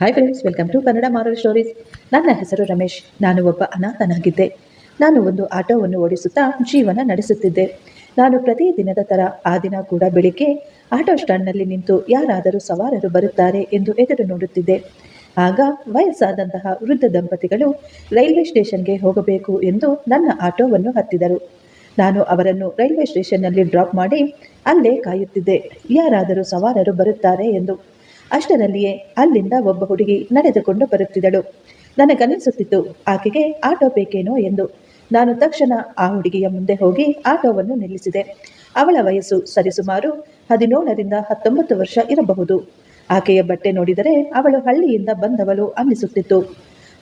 Hi friends welcome to Kannada moral stories ನನ್ನ ಹೆಸರು ರಮೇಶ್. ನಾನು ಒಬ್ಬ ಅನಾಥನಾಗಿದ್ದೆ. ನಾನು ಒಂದು ಆಟೋವನ್ನು ಓಡಿಸುತ್ತಾ ಜೀವನ ನಡೆಸುತ್ತಿದ್ದೆ. ನಾನು ಪ್ರತಿ ದಿನದ ತರ ಆ ದಿನ ಕೂಡ ಬೆಳಿಗ್ಗೆ ಆಟೋ ಸ್ಟ್ಯಾಂಡ್ನಲ್ಲಿ ನಿಂತು ಯಾರಾದರೂ ಸವಾರರು ಬರುತ್ತಾರೆ ಎಂದು ಎದುರು ನೋಡುತ್ತಿದ್ದೆ. ಆಗ ವಯಸ್ಸಾದಂತಹ ವೃದ್ಧ ದಂಪತಿಗಳು ರೈಲ್ವೆ ಸ್ಟೇಷನ್ಗೆ ಹೋಗಬೇಕು ಎಂದು ನನ್ನ ಆಟೋವನ್ನು ಹತ್ತಿದರು. ನಾನು ಅವರನ್ನು ರೈಲ್ವೆ ಸ್ಟೇಷನ್ನಲ್ಲಿ ಡ್ರಾಪ್ ಮಾಡಿ ಅಲ್ಲೇ ಕಾಯುತ್ತಿದ್ದೆ. ಯಾರಾದರೂ ಸವಾರರು ಬರುತ್ತಾರೆ ಎಂದು ಅಷ್ಟರಲ್ಲಿಯೇ ಅಲ್ಲಿಂದ ಒಬ್ಬ ಹುಡುಗಿ ನಡೆದುಕೊಂಡು ಬರುತ್ತಿದ್ದಳು. ನನಗನಿಸುತ್ತಿತ್ತು ಆಕೆಗೆ ಆಟೋ ಬೇಕೇನೋ ಎಂದು. ನಾನು ತಕ್ಷಣ ಆ ಹುಡುಗಿಯ ಮುಂದೆ ಹೋಗಿ ಆಟೋವನ್ನು ನಿಲ್ಲಿಸಿದೆ. ಅವಳ ವಯಸ್ಸು ಸರಿಸುಮಾರು ಹದಿನೇಳರಿಂದ ಹತ್ತೊಂಬತ್ತು ವರ್ಷ ಇರಬಹುದು. ಆಕೆಯ ಬಟ್ಟೆ ನೋಡಿದರೆ ಅವಳು ಹಳ್ಳಿಯಿಂದ ಬಂದವಳು ಅನ್ನಿಸುತ್ತಿತ್ತು.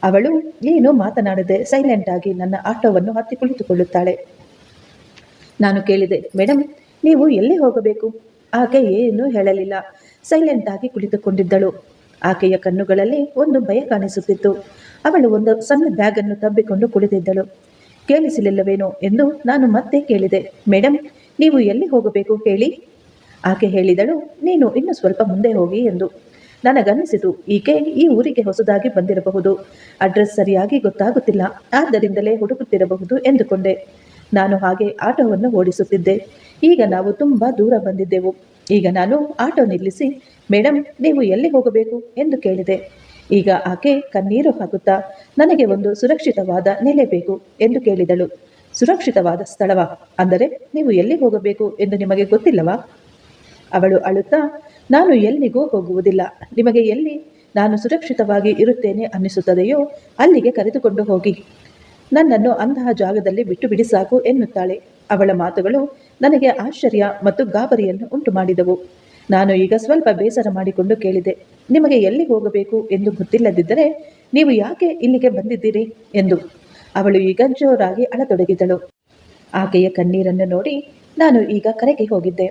ಅವಳು ಏನೂ ಮಾತನಾಡದೆ ಸೈಲೆಂಟ್ ಆಗಿ ನನ್ನ ಆಟೋವನ್ನು ಹತ್ತಿ ಕುಳಿತುಕೊಳ್ಳುತ್ತಾಳೆ. ನಾನು ಕೇಳಿದೆ ಮೇಡಮ್ ನೀವು ಎಲ್ಲಿ ಹೋಗಬೇಕು? ಆಕೆ ಏನೂ ಹೇಳಲಿಲ್ಲ. ಸೈಲೆಂಟ್ ಆಗಿ ಕುಳಿತುಕೊಂಡಿದ್ದಳು. ಆಕೆಯ ಕಣ್ಣುಗಳಲ್ಲಿ ಒಂದು ಭಯ ಕಾಣಿಸುತ್ತಿತ್ತು. ಅವಳು ಒಂದು ಸಣ್ಣ ಬ್ಯಾಗ್ ಅನ್ನು ತಬ್ಬಿಕೊಂಡು ಕುಳಿತಿದ್ದಳು. ಕೇಳಿಸಲಿಲ್ಲವೇನೋ ಎಂದು ನಾನು ಮತ್ತೆ ಕೇಳಿದೆ. ಮೇಡಮ್ ನೀವು ಎಲ್ಲಿ ಹೋಗಬೇಕು ಹೇಳಿ? ಆಕೆ ಹೇಳಿದಳು. ನೀನು ಇನ್ನು ಸ್ವಲ್ಪ ಮುಂದೆ ಹೋಗಿ ಎಂದು. ನನಗನ್ನಿಸಿತು, ಈಕೆ ಈ ಊರಿಗೆ ಹೊಸದಾಗಿ ಬಂದಿರಬಹುದು. ಅಡ್ರೆಸ್ ಸರಿಯಾಗಿ ಗೊತ್ತಾಗುತ್ತಿಲ್ಲ. ಆದ್ದರಿಂದಲೇ ಹುಡುಕುತ್ತಿರಬಹುದು ಎಂದುಕೊಂಡೆ. ನಾನು ಹಾಗೆ ಆಟೋವನ್ನು ಓಡಿಸುತ್ತಿದ್ದೆ. ಈಗ ನಾವು ತುಂಬ ದೂರ ಬಂದಿದ್ದೆವು. ಈಗ ನಾನು ಆಟೋ ನಿಲ್ಲಿಸಿ ಮೇಡಮ್ ನೀವು ಎಲ್ಲಿ ಹೋಗಬೇಕು? ಎಂದು ಕೇಳಿದೆ. ಈಗ ಆಕೆ ಕಣ್ಣೀರು ಹಾಕುತ್ತಾ, ನನಗೆ ಒಂದು ಸುರಕ್ಷಿತವಾದ ನೆಲೆ ಬೇಕು, ಎಂದು ಕೇಳಿದಳು. ಸುರಕ್ಷಿತವಾದ ಸ್ಥಳವ? ಅಂದರೆ ನೀವು ಎಲ್ಲಿ ಹೋಗಬೇಕು ಎಂದು ನಿಮಗೆ ಗೊತ್ತಿಲ್ಲವಾ? ಅವಳು ಅಳುತ್ತಾ, ನಾನು ಎಲ್ಲಿಗೂ ಹೋಗುವುದಿಲ್ಲ. ನಿಮಗೆ ಎಲ್ಲಿ ನಾನು ಸುರಕ್ಷಿತವಾಗಿ ಇರುತ್ತೇನೆ ಅನ್ನಿಸುತ್ತದೆಯೋ ಅಲ್ಲಿಗೆ ಕರೆದುಕೊಂಡು ಹೋಗಿ. ನನ್ನನ್ನು ಅಂತಹ ಜಾಗದಲ್ಲಿ ಬಿಟ್ಟು ಬಿಡಿ ಸಾಕು ಎನ್ನುತ್ತಾಳೆ. ಅವಳ ಮಾತುಗಳು ನನಗೆ ಆಶ್ಚರ್ಯ ಮತ್ತು ಗಾಬರಿಯನ್ನು ಉಂಟು ಮಾಡಿದವು ನಾನು ಈಗ ಸ್ವಲ್ಪ ಬೇಸರ ಮಾಡಿಕೊಂಡು ಕೇಳಿದೆ, ನಿಮಗೆ ಎಲ್ಲಿ ಹೋಗಬೇಕು ಎಂದು ಗೊತ್ತಿಲ್ಲದಿದ್ದರೆ ನೀವು ಯಾಕೆ ಇಲ್ಲಿಗೆ ಬಂದಿದ್ದೀರಿ ಎಂದು. ಅವಳು ಈಗ ಜೋರಾಗಿ ಅಳತೊಡಗಿದಳು. ಆಕೆಯ ಕಣ್ಣೀರನ್ನು ನೋಡಿ ನಾನು ಈಗ ಕರೆಗೆ ಹೋಗಿದ್ದೆ.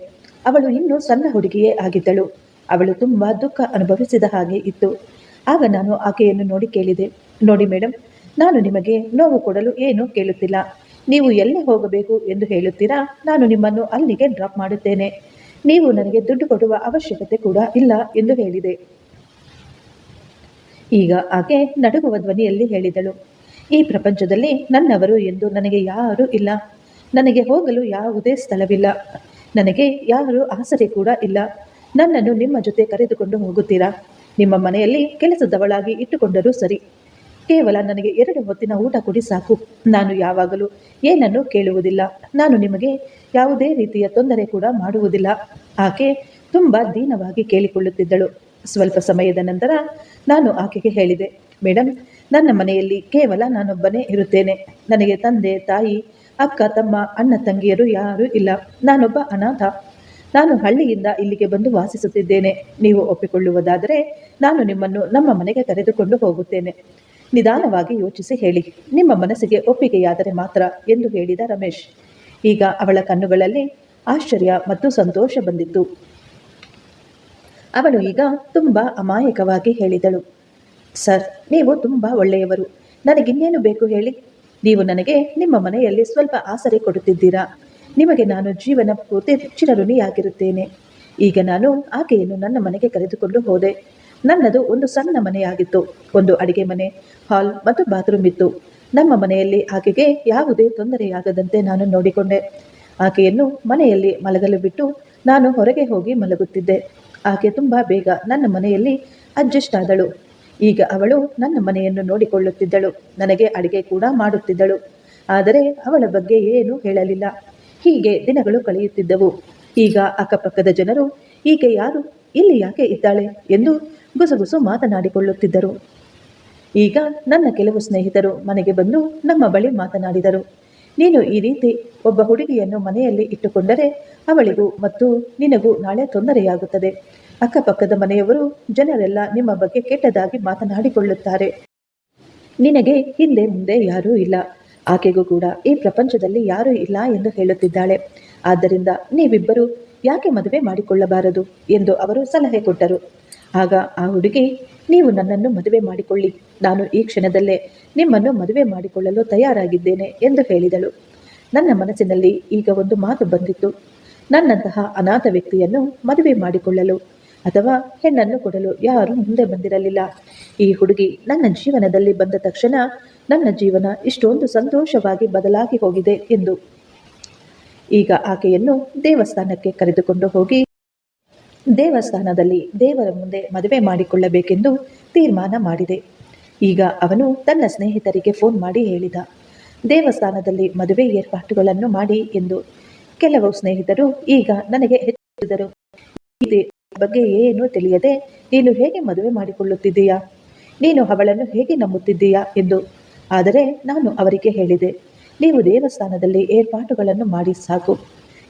ಅವಳು ಇನ್ನೂ ಸಣ್ಣ ಹುಡುಗಿಯೇ ಆಗಿದ್ದಳು. ಅವಳು ತುಂಬ ದುಃಖ ಅನುಭವಿಸಿದ ಹಾಗೆ ಇತ್ತು. ಆಗ ನಾನು ಆಕೆಯನ್ನು ನೋಡಿ ಕೇಳಿದೆ. ನೋಡಿ ಮೇಡಮ್ ನಾನು ನಿಮಗೆ ನೋವು ಕೊಡಲು ಏನೂ ಕೇಳುತ್ತಿಲ್ಲ. ನೀವು ಎಲ್ಲಿ ಹೋಗಬೇಕು ಎಂದು ಹೇಳುತ್ತೀರಾ? ನಾನು ನಿಮ್ಮನ್ನು ಅಲ್ಲಿಗೆ ಡ್ರಾಪ್ ಮಾಡುತ್ತೇನೆ. ನೀವು ನನಗೆ ದುಡ್ಡು ಕೊಡುವ ಅವಶ್ಯಕತೆ ಕೂಡ ಇಲ್ಲ ಎಂದು ಹೇಳಿದೆ. ಈಗ ಆಕೆ ನಡುಗುವ ಧ್ವನಿಯಲ್ಲಿ ಹೇಳಿದಳು. ಈ ಪ್ರಪಂಚದಲ್ಲಿ ನನ್ನವರು ಎಂದು ನನಗೆ ಯಾರೂ ಇಲ್ಲ. ನನಗೆ ಹೋಗಲು ಯಾವುದೇ ಸ್ಥಳವಿಲ್ಲ. ನನಗೆ ಯಾರು ಆಸರೆ ಕೂಡ ಇಲ್ಲ. ನನ್ನನ್ನು ನಿಮ್ಮ ಜೊತೆ ಕರೆದುಕೊಂಡು ಹೋಗುತ್ತೀರಾ? ನಿಮ್ಮ ಮನೆಯಲ್ಲಿ ಕೆಲಸದವಳಾಗಿ ಇಟ್ಟುಕೊಂಡರೂ ಸರಿ. ಕೇವಲ ನನಗೆ ಎರಡು ಹೊತ್ತಿನ ಊಟ ಕೊಡಿ ಸಾಕು. ನಾನು ಯಾವಾಗಲೂ ಏನನ್ನು ಕೇಳುವುದಿಲ್ಲ. ನಾನು ನಿಮಗೆ ಯಾವುದೇ ರೀತಿಯ ತೊಂದರೆ ಕೂಡ ಮಾಡುವುದಿಲ್ಲ. ಆಕೆ ತುಂಬ ದೀನವಾಗಿ ಕೇಳಿಕೊಳ್ಳುತ್ತಿದ್ದಳು. ಸ್ವಲ್ಪ ಸಮಯದ ನಂತರ ನಾನು ಆಕೆಗೆ ಹೇಳಿದೆ ಮೇಡಮ್ ನನ್ನ ಮನೆಯಲ್ಲಿ ಕೇವಲ ನಾನೊಬ್ಬನೇ ಇರುತ್ತೇನೆ. ನನಗೆ ತಂದೆ, ತಾಯಿ, ಅಕ್ಕ, ತಮ್ಮ, ಅಣ್ಣ, ತಂಗಿಯರು ಯಾರೂ ಇಲ್ಲ. ನಾನೊಬ್ಬ ಅನಾಥ. ನಾನು ಹಳ್ಳಿಯಿಂದ ಇಲ್ಲಿಗೆ ಬಂದು ವಾಸಿಸುತ್ತಿದ್ದೇನೆ. ನೀವು ಒಪ್ಪಿಕೊಳ್ಳುವುದಾದರೆ ನಾನು ನಿಮ್ಮನ್ನು ನಮ್ಮ ಮನೆಗೆ ಕರೆದುಕೊಂಡು ಹೋಗುತ್ತೇನೆ. ನಿಧಾನವಾಗಿ ಯೋಚಿಸಿ ಹೇಳಿ, ನಿಮ್ಮ ಮನಸ್ಸಿಗೆ ಒಪ್ಪಿಗೆಯಾದರೆ ಮಾತ್ರ ಎಂದು ಹೇಳಿದ ರಮೇಶ್. ಈಗ ಅವಳ ಕಣ್ಣುಗಳಲ್ಲಿ ಆಶ್ಚರ್ಯ ಮತ್ತು ಸಂತೋಷ ಬಂದಿತ್ತು. ಅವಳು ಈಗ ತುಂಬ ಅಮಾಯಕವಾಗಿ ಹೇಳಿದಳು. ಸರ್, ನೀವು ತುಂಬ ಒಳ್ಳೆಯವರು. ನನಗಿನ್ನೇನು ಬೇಕು ಹೇಳಿ? ನೀವು ನನಗೆ ನಿಮ್ಮ ಮನೆಯಲ್ಲಿ ಸ್ವಲ್ಪ ಆಸರೆ ಕೊಡುತ್ತಿದ್ದೀರಾ? ನಿಮಗೆ ನಾನು ಜೀವನ ಪೂರ್ತಿ ಚಿರಋಣಿಯಾಗಿರುತ್ತೇನೆ. ಈಗ ನಾನು ಆಕೆಯನ್ನು ನನ್ನ ಮನೆಗೆ ಕರೆದುಕೊಂಡು ಹೋದೆ. ನನ್ನದು ಒಂದು ಸಣ್ಣ ಮನೆಯಾಗಿತ್ತು. ಒಂದು ಅಡಿಗೆ ಮನೆ, ಹಾಲ್ ಮತ್ತು ಬಾತ್ರೂಮ್ ಇತ್ತು. ನಮ್ಮ ಮನೆಯಲ್ಲಿ ಆಕೆಗೆ ಯಾವುದೇ ತೊಂದರೆಯಾಗದಂತೆ ನಾನು ನೋಡಿಕೊಂಡೆ. ಆಕೆಯನ್ನು ಮನೆಯಲ್ಲಿ ಮಲಗಲು ಬಿಟ್ಟು ನಾನು ಹೊರಗೆ ಹೋಗಿ ಮಲಗುತ್ತಿದ್ದೆ. ಆಕೆ ತುಂಬ ಬೇಗ ನನ್ನ ಮನೆಯಲ್ಲಿ ಅಡ್ಜಸ್ಟ್ ಆದಳು. ಈಗ ಅವಳು ನನ್ನ ಮನೆಯನ್ನು ನೋಡಿಕೊಳ್ಳುತ್ತಿದ್ದಳು. ನನಗೆ ಅಡಿಗೆ ಕೂಡ ಮಾಡುತ್ತಿದ್ದಳು. ಆದರೆ ಅವಳ ಬಗ್ಗೆ ಏನೂ ಹೇಳಲಿಲ್ಲ. ಹೀಗೆ ದಿನಗಳು ಕಳೆಯುತ್ತಿದ್ದವು. ಈಗ ಅಕ್ಕಪಕ್ಕದ ಜನರು, ಈಕೆ ಯಾರು? ಇಲ್ಲಿ ಯಾಕೆ ಇದ್ದಾಳೆ? ಎಂದು ಗುಸಗುಸು ಮಾತನಾಡಿಕೊಳ್ಳುತ್ತಿದ್ದರು. ಈಗ ನನ್ನ ಕೆಲವು ಸ್ನೇಹಿತರು ಮನೆಗೆ ಬಂದು ನಮ್ಮ ಬಳಿ ಮಾತನಾಡಿದರು. ನೀನು ಈ ರೀತಿ ಒಬ್ಬ ಹುಡುಗಿಯನ್ನು ಮನೆಯಲ್ಲಿ ಇಟ್ಟುಕೊಂಡರೆ ಅವಳಿಗೂ ಮತ್ತು ನಿನಗೂ ನಾಳೆ ತೊಂದರೆಯಾಗುತ್ತದೆ. ಅಕ್ಕಪಕ್ಕದ ಮನೆಯವರು ಜನರೆಲ್ಲ ನಿಮ್ಮ ಬಗ್ಗೆ ಕೆಟ್ಟದಾಗಿ ಮಾತನಾಡಿಕೊಳ್ಳುತ್ತಾರೆ. ನಿನಗೆ ಹಿಂದೆ ಮುಂದೆ ಯಾರೂ ಇಲ್ಲ. ಆಕೆಗೂ ಕೂಡ ಈ ಪ್ರಪಂಚದಲ್ಲಿ ಯಾರೂ ಇಲ್ಲ ಎಂದು ಹೇಳುತ್ತಿದ್ದಾಳೆ. ಆದ್ದರಿಂದ ನೀವಿಬ್ಬರು ಯಾಕೆ ಮದುವೆ ಮಾಡಿಕೊಳ್ಳಬಾರದು ಎಂದು ಅವರು ಸಲಹೆ ಕೊಟ್ಟರು. ಆಗ ಆ ಹುಡುಗಿ, ನೀವು ನನ್ನನ್ನು ಮದುವೆ ಮಾಡಿಕೊಳ್ಳಿ. ನಾನು ಈ ಕ್ಷಣದಲ್ಲೇ ನಿಮ್ಮನ್ನು ಮದುವೆ ಮಾಡಿಕೊಳ್ಳಲು ತಯಾರಾಗಿದ್ದೇನೆ ಎಂದು ಹೇಳಿದಳು. ನನ್ನ ಮನಸ್ಸಿನಲ್ಲಿ ಈಗ ಒಂದು ಮಾತು ಬಂದಿತ್ತು. ನನ್ನಂತಹ ಅನಾಥ ವ್ಯಕ್ತಿಯನ್ನು ಮದುವೆ ಮಾಡಿಕೊಳ್ಳಲು ಅಥವಾ ಹೆಣ್ಣನ್ನು ಕೊಡಲು ಯಾರೂ ಮುಂದೆ ಬಂದಿರಲಿಲ್ಲ. ಈ ಹುಡುಗಿ ನನ್ನ ಜೀವನದಲ್ಲಿ ಬಂದ ತಕ್ಷಣ ನನ್ನ ಜೀವನ ಇಷ್ಟೊಂದು ಸಂತೋಷವಾಗಿ ಬದಲಾಗಿ ಹೋಗಿದೆ ಎಂದು. ಈಗ ಆಕೆಯನ್ನು ದೇವಸ್ಥಾನಕ್ಕೆ ಕರೆದುಕೊಂಡು ಹೋಗಿ ದೇವಸ್ಥಾನದಲ್ಲಿ ದೇವರ ಮುಂದೆ ಮದುವೆ ಮಾಡಿಕೊಳ್ಳಬೇಕೆಂದು ತೀರ್ಮಾನ ಮಾಡಿದೆ. ಈಗ ಅವನು ತನ್ನ ಸ್ನೇಹಿತರಿಗೆ ಫೋನ್ ಮಾಡಿ ಹೇಳಿದ, ದೇವಸ್ಥಾನದಲ್ಲಿ ಮದುವೆ ಏರ್ಪಾಟುಗಳನ್ನು ಮಾಡಿ ಎಂದು. ಕೆಲವು ಸ್ನೇಹಿತರು ಈಗ ನನಗೆ ಹೆಚ್ಚಿದರು ಬಗ್ಗೆ ಏನು ತಿಳಿಯದೆ? ನೀನು ಹೇಗೆ ಮದುವೆ ಮಾಡಿಕೊಳ್ಳುತ್ತಿದ್ದೀಯಾ? ನೀನು ಅವಳನ್ನು ಹೇಗೆ ನಂಬುತ್ತಿದ್ದೀಯಾ? ಎಂದು. ಆದರೆ ನಾನು ಅವರಿಗೆ ಹೇಳಿದೆ, ನೀವು ದೇವಸ್ಥಾನದಲ್ಲಿ ಏರ್ಪಾಟುಗಳನ್ನು ಮಾಡಿ ಸಾಕು.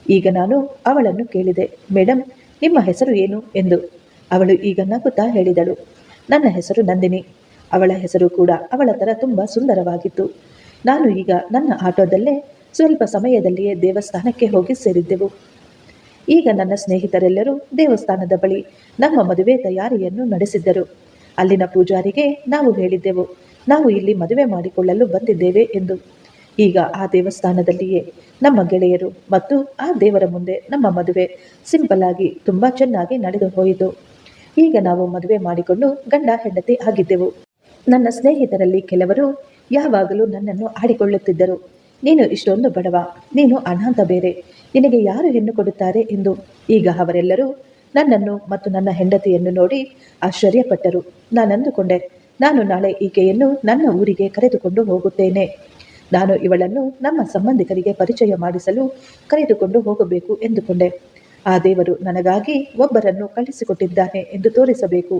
ಈಗ ನಾನು ಅವಳನ್ನು ಕೇಳಿದೆ ಮೇಡಮ್ ನಿಮ್ಮ ಹೆಸರು ಏನು ಎಂದು ಅವಳು ಈಗ ನಗುತ್ತಾ ಹೇಳಿದಳು. ನನ್ನ ಹೆಸರು ನಂದಿನಿ. ಅವಳ ಹೆಸರು ಕೂಡ ಅವಳ ಥರ ತುಂಬ ಸುಂದರವಾಗಿತ್ತು. ನಾನು ಈಗ ನನ್ನ ಆಟೋದಲ್ಲೇ ಸ್ವಲ್ಪ ಸಮಯದಲ್ಲಿಯೇ ದೇವಸ್ಥಾನಕ್ಕೆ ಹೋಗಿ ಸೇರಿದ್ದೆವು. ಈಗ ನನ್ನ ಸ್ನೇಹಿತರೆಲ್ಲರೂ ದೇವಸ್ಥಾನದ ಬಳಿ ನಮ್ಮ ಮದುವೆ ತಯಾರಿಯನ್ನು ನಡೆಸಿದ್ದರು. ಅಲ್ಲಿನ ಪೂಜಾರಿಗೆ ನಾವು ಹೇಳಿದ್ದೆವು. ನಾವು ಇಲ್ಲಿ ಮದುವೆ ಮಾಡಿಕೊಳ್ಳಲು ಬಂದಿದ್ದೇವೆ ಎಂದು. ಈಗ ಆ ದೇವಸ್ಥಾನದಲ್ಲಿಯೇ ನಮ್ಮ ಗೆಳೆಯರು ಮತ್ತು ಆ ದೇವರ ಮುಂದೆ ನಮ್ಮ ಮದುವೆ ಸಿಂಪಲ್ ಆಗಿ ತುಂಬ ಚೆನ್ನಾಗಿ ನಡೆದು ಹೋಯಿತು. ಈಗ ನಾವು ಮದುವೆ ಮಾಡಿಕೊಂಡು ಗಂಡ ಹೆಂಡತಿ ಆಗಿದ್ದೆವು. ನನ್ನ ಸ್ನೇಹಿತರಲ್ಲಿ ಕೆಲವರು ಯಾವಾಗಲೂ ನನ್ನನ್ನು ಆಡಿಕೊಳ್ಳುತ್ತಿದ್ದರು. ನೀನು ಇಷ್ಟೊಂದು ಬಡವ, ನೀನು ಅನಾಥ ಬೇರೆ, ನಿನಗೆ ಯಾರು ಹೆಣ್ಣು ಕೊಡುತ್ತಾರೆ ಎಂದು. ಈಗ ಅವರೆಲ್ಲರೂ ನನ್ನನ್ನು ಮತ್ತು ನನ್ನ ಹೆಂಡತಿಯನ್ನು ನೋಡಿ ಆಶ್ಚರ್ಯಪಟ್ಟರು. ನಾನಂದುಕೊಂಡೆ, ನಾನು ನಾಳೆ ಈಕೆಯನ್ನು ನನ್ನ ಊರಿಗೆ ಕರೆದುಕೊಂಡು ಹೋಗುತ್ತೇನೆ. ನಾನು ಇವಳನ್ನು ನಮ್ಮ ಸಂಬಂಧಿಕರಿಗೆ ಪರಿಚಯ ಮಾಡಿಸಲು ಕರೆದುಕೊಂಡು ಹೋಗಬೇಕು ಎಂದುಕೊಂಡೆ. ಆ ದೇವರು ನನಗಾಗಿ ಒಬ್ಬರನ್ನು ಕಳಿಸಿಕೊಟ್ಟಿದ್ದಾನೆ ಎಂದು ತೋರಿಸಬೇಕು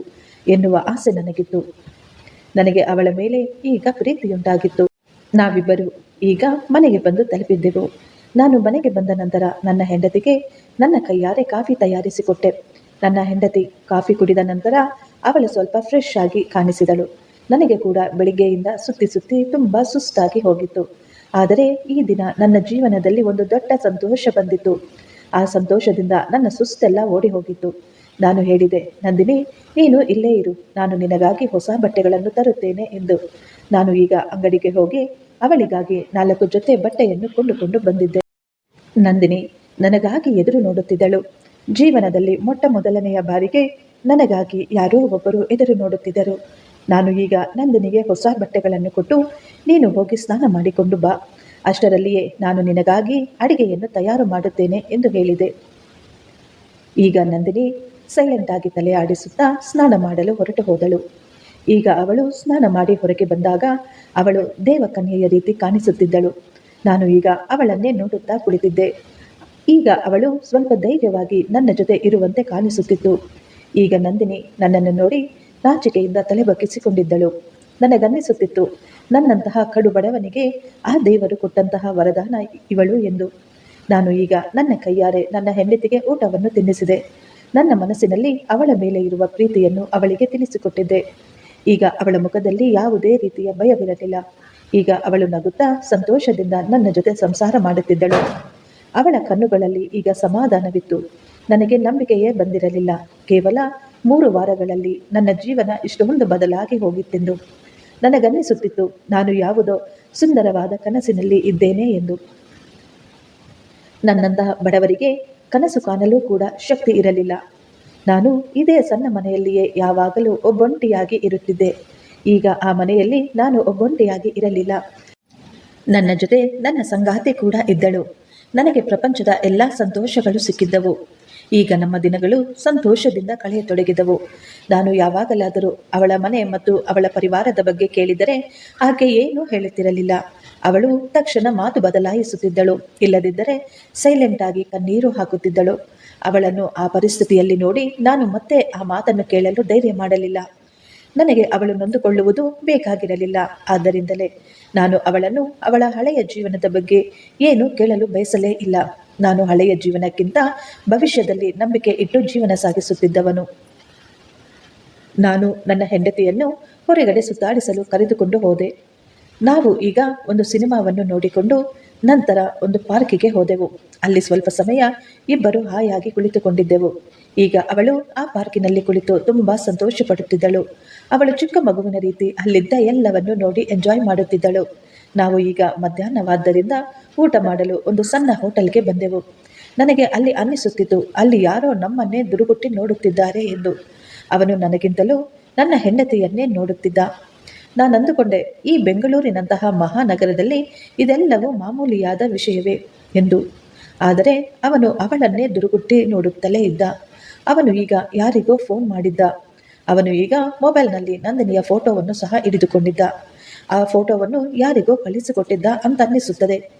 ಎನ್ನುವ ಆಸೆ ನನಗಿತ್ತು. ನನಗೆ ಅವಳ ಮೇಲೆ ಈಗ ಪ್ರೀತಿಯುಂಟಾಗಿತ್ತು. ನಾವಿಬ್ಬರು ಈಗ ಮನೆಗೆ ಬಂದು ತಲುಪಿದ್ದೆವು. ನಾನು ಮನೆಗೆ ಬಂದ ನಂತರ ನನ್ನ ಹೆಂಡತಿಗೆ ನನ್ನ ಕೈಯಾರೆ ಕಾಫಿ ತಯಾರಿಸಿಕೊಟ್ಟೆ. ನನ್ನ ಹೆಂಡತಿ ಕಾಫಿ ಕುಡಿದ ನಂತರ ಅವಳು ಸ್ವಲ್ಪ ಫ್ರೆಶ್ ಆಗಿ ಕಾಣಿಸಿದಳು. ನನಗೆ ಕೂಡ ಬೆಳಿಗ್ಗೆಯಿಂದ ಸುತ್ತಿ ಸುತ್ತಿ ತುಂಬ ಸುಸ್ತಾಗಿ ಹೋಗಿತ್ತು. ಆದರೆ ಈ ದಿನ ನನ್ನ ಜೀವನದಲ್ಲಿ ಒಂದು ದೊಡ್ಡ ಸಂತೋಷ ಬಂದಿತ್ತು. ಆ ಸಂತೋಷದಿಂದ ನನ್ನ ಸುಸ್ತೆಲ್ಲ ಓಡಿ ಹೋಗಿತ್ತು. ನಾನು ಹೇಳಿದೆ, ನಂದಿನಿ, ನೀನು ಇಲ್ಲೇ ಇರು. ನಾನು ನಿನಗಾಗಿ ಹೊಸ ಬಟ್ಟೆಗಳನ್ನು ತರುತ್ತೇನೆ ಎಂದು. ನಾನು ಈಗ ಅಂಗಡಿಗೆ ಹೋಗಿ ಅವಳಿಗಾಗಿ ನಾಲ್ಕು ಜೊತೆ ಬಟ್ಟೆಯನ್ನು ಕೊಂಡುಕೊಂಡು ಬಂದಿದ್ದೆ. ನಂದಿನಿ, ನನಗಾಗಿ ಎದುರು ನೋಡುತ್ತಿದ್ದಳು. ಜೀವನದಲ್ಲಿ ಮೊಟ್ಟ ಮೊದಲನೆಯ ಬಾರಿಗೆ ನನಗಾಗಿ ಯಾರೋ ಒಬ್ಬರು ಎದುರು ನೋಡುತ್ತಿದ್ದರು. ನಾನು ಈಗ ನಂದಿನಿಗೆ ಹೊಸ ಬಟ್ಟೆಗಳನ್ನು ಕೊಟ್ಟು ನೀನು ಹೋಗಿ ಸ್ನಾನ ಮಾಡಿಕೊಂಡು ಬಾ. ಅಷ್ಟರಲ್ಲಿಯೇ ನಾನು ನಿನಗಾಗಿ ಅಡಿಗೆಯನ್ನು ತಯಾರು ಮಾಡುತ್ತೇನೆ ಎಂದು ಹೇಳಿದೆ. ಈಗ ನಂದಿನಿ ಸೈಲೆಂಟ್ ಆಗಿ ತಲೆ ಆಡಿಸುತ್ತಾ ಸ್ನಾನ ಮಾಡಲು ಹೊರಟು ಹೋದಳು. ಈಗ ಅವಳು ಸ್ನಾನ ಮಾಡಿ ಹೊರಗೆ ಬಂದಾಗ ಅವಳು ದೇವಕನ್ಯೆಯ ರೀತಿ ಕಾಣಿಸುತ್ತಿದ್ದಳು. ನಾನು ಈಗ ಅವಳನ್ನೇ ನೋಡುತ್ತಾ ಕುಳಿತಿದ್ದೆ. ಈಗ ಅವಳು ಸ್ವಲ್ಪ ಧೈರ್ಯವಾಗಿ ನನ್ನ ಜೊತೆ ಇರುವಂತೆ ಕಾಣಿಸುತ್ತಿತ್ತು. ಈಗ ನಂದಿನಿ ನನ್ನನ್ನು ನೋಡಿ ನಾಚಿಕೆಯಿಂದ ತಲೆ ಬಗ್ಗಿಸಿಕೊಂಡಿದ್ದಳು. ನನಗನ್ನಿಸುತ್ತಿತ್ತು ನನ್ನಂತಹ ಕಡು ಬಡವನಿಗೆ ಆ ದೇವರು ಕೊಟ್ಟಂತಹ ವರದಾನ ಇವಳು ಎಂದು. ನಾನು ಈಗ ನನ್ನ ಕೈಯಾರೆ ನನ್ನ ಹೆಂಡತಿಗೆ ಊಟವನ್ನು ತಿನ್ನಿಸಿದೆ. ನನ್ನ ಮನಸ್ಸಿನಲ್ಲಿ ಅವಳ ಮೇಲೆ ಇರುವ ಪ್ರೀತಿಯನ್ನು ಅವಳಿಗೆ ತಿಳಿಸಿಕೊಟ್ಟಿದ್ದೆ. ಈಗ ಅವಳ ಮುಖದಲ್ಲಿ ಯಾವುದೇ ರೀತಿಯ ಭಯವಿರಲಿಲ್ಲ. ಈಗ ಅವಳು ನಗುತ್ತಾ ಸಂತೋಷದಿಂದ ನನ್ನ ಜೊತೆ ಸಂಸಾರ ಮಾಡುತ್ತಿದ್ದಳು. ಅವಳ ಕಣ್ಣುಗಳಲ್ಲಿ ಈಗ ಸಮಾಧಾನವಿತ್ತು. ನನಗೆ ನಂಬಿಕೆಯೇ ಬಂದಿರಲಿಲ್ಲ. ಕೇವಲ ಮೂರು ವಾರಗಳಲ್ಲಿ ನನ್ನ ಜೀವನ ಇಷ್ಟೊಂದು ಬದಲಾಗಿ ಹೋಗಿತ್ತೆಂದು. ನನಗನ್ನಿಸುತ್ತಿತ್ತು, ನಾನು ಯಾವುದೋ ಸುಂದರವಾದ ಕನಸಿನಲ್ಲಿ ಇದ್ದೇನೆ ಎಂದು. ನನ್ನಂತಹ ಬಡವರಿಗೆ ಕನಸು ಕಾಣಲು ಕೂಡ ಶಕ್ತಿ ಇರಲಿಲ್ಲ. ನಾನು ಇದೇ ಸಣ್ಣ ಮನೆಯಲ್ಲಿಯೇ ಯಾವಾಗಲೂ ಒಬ್ಬೊಂಟಿಯಾಗಿ ಇರುತ್ತಿದ್ದೆ. ಈಗ ಆ ಮನೆಯಲ್ಲಿ ನಾನು ಒಬ್ಬೊಂಟಿಯಾಗಿ ಇರಲಿಲ್ಲ. ನನ್ನ ಜೊತೆ ನನ್ನ ಸಂಗಾತಿ ಕೂಡ ಇದ್ದಳು. ನನಗೆ ಪ್ರಪಂಚದ ಎಲ್ಲ ಸಂತೋಷಗಳು ಸಿಕ್ಕಿದ್ದವು. ಈಗ ನಮ್ಮ ದಿನಗಳು ಸಂತೋಷದಿಂದ ಕಳೆಯತೊಡಗಿದವು. ನಾನು ಯಾವಾಗಲಾದರೂ ಅವಳ ಮನೆ ಮತ್ತು ಅವಳ ಪರಿವಾರದ ಬಗ್ಗೆ ಕೇಳಿದರೆ ಆಕೆ ಏನೂ ಹೇಳುತ್ತಿರಲಿಲ್ಲ. ಅವಳು ತಕ್ಷಣ ಮಾತು ಬದಲಾಯಿಸುತ್ತಿದ್ದಳು. ಇಲ್ಲದಿದ್ದರೆ ಸೈಲೆಂಟ್ ಆಗಿ ಕಣ್ಣೀರು ಹಾಕುತ್ತಿದ್ದಳು. ಅವಳನ್ನು ಆ ಪರಿಸ್ಥಿತಿಯಲ್ಲಿ ನೋಡಿ ನಾನು ಮತ್ತೆ ಆ ಮಾತನ್ನು ಕೇಳಲು ಧೈರ್ಯ ಮಾಡಲಿಲ್ಲ. ನನಗೆ ಅವಳು ನೊಂದುಕೊಳ್ಳುವುದು ಬೇಕಾಗಿರಲಿಲ್ಲ. ಆದ್ದರಿಂದಲೇ ನಾನು ಅವಳನ್ನು ಅವಳ ಹಳೆಯ ಜೀವನದ ಬಗ್ಗೆ ಏನು ಕೇಳಲು ಬಯಸಲೇ ಇಲ್ಲ. ನಾನು ಹಳೆಯ ಜೀವನಕ್ಕಿಂತ ಭವಿಷ್ಯದಲ್ಲಿ ನಂಬಿಕೆ ಇಟ್ಟು ಜೀವನ ಸಾಗಿಸುತ್ತಿದ್ದವನು. ನಾನು ನನ್ನ ಹೆಂಡತಿಯನ್ನು ಹೊರಗಡೆ ಸುತ್ತಾಡಿಸಲು ಕರೆದುಕೊಂಡು ಹೋದೆ. ನಾವು ಈಗ ಒಂದು ಸಿನಿಮಾವನ್ನು ನೋಡಿಕೊಂಡು ನಂತರ ಒಂದು ಪಾರ್ಕಿಗೆ ಹೋದೆವು. ಅಲ್ಲಿ ಸ್ವಲ್ಪ ಸಮಯ ಇಬ್ಬರು ಹಾಯಾಗಿ ಕುಳಿತುಕೊಂಡಿದ್ದೆವು. ಈಗ ಅವಳು ಆ ಪಾರ್ಕಿನಲ್ಲಿ ಕುಳಿತು ತುಂಬ ಸಂತೋಷ ಪಡುತ್ತಿದ್ದಳು ಅವಳು ಚಿಕ್ಕ ಮಗುವಿನ ರೀತಿ ಅಲ್ಲಿದ್ದ ಎಲ್ಲವನ್ನು ನೋಡಿ ಎಂಜಾಯ್ ಮಾಡುತ್ತಿದ್ದಳು. ನಾವು ಈಗ ಮಧ್ಯಾಹ್ನವಾದ್ದರಿಂದ ಊಟ ಮಾಡಲು ಒಂದು ಸಣ್ಣ ಹೋಟೆಲ್ಗೆ ಬಂದೆವು. ನನಗೆ ಅಲ್ಲಿ ಅನ್ನಿಸುತ್ತಿತ್ತು, ಅಲ್ಲಿ ಯಾರೋ ನಮ್ಮನ್ನೇ ದುರುಗುಟ್ಟಿ ನೋಡುತ್ತಿದ್ದಾರೆ ಎಂದು. ಅವನು ನನಗಿಂತಲೂ ನನ್ನ ಹೆಂಡತಿಯನ್ನೇ ನೋಡುತ್ತಿದ್ದ. ನಾನು ಅಂದುಕೊಂಡೆ, ಈ ಬೆಂಗಳೂರಿನಂತಹ ಮಹಾನಗರದಲ್ಲಿ ಇದೆಲ್ಲವೂ ಮಾಮೂಲಿಯಾದ ವಿಷಯವೇ ಎಂದು. ಆದರೆ ಅವನು ಅವಳನ್ನೇ ದುರುಗುಟ್ಟಿ ನೋಡುತ್ತಲೇ ಇದ್ದ. ಅವನು ಈಗ ಯಾರಿಗೋ ಫೋನ್ ಮಾಡಿದ್ದ. ಅವನು ಈಗ ಮೊಬೈಲ್ನಲ್ಲಿ ನಂದಿನಿಯ ಫೋಟೋವನ್ನು ಸಹ ಹಿಡಿದುಕೊಂಡಿದ್ದ. ಆ ಫೋಟೋವನ್ನು ಯಾರಿಗೋ ಕಳಿಸಿಕೊಟ್ಟಿದ್ದ ಅಂತ ಅನ್ನಿಸುತ್ತದೆ.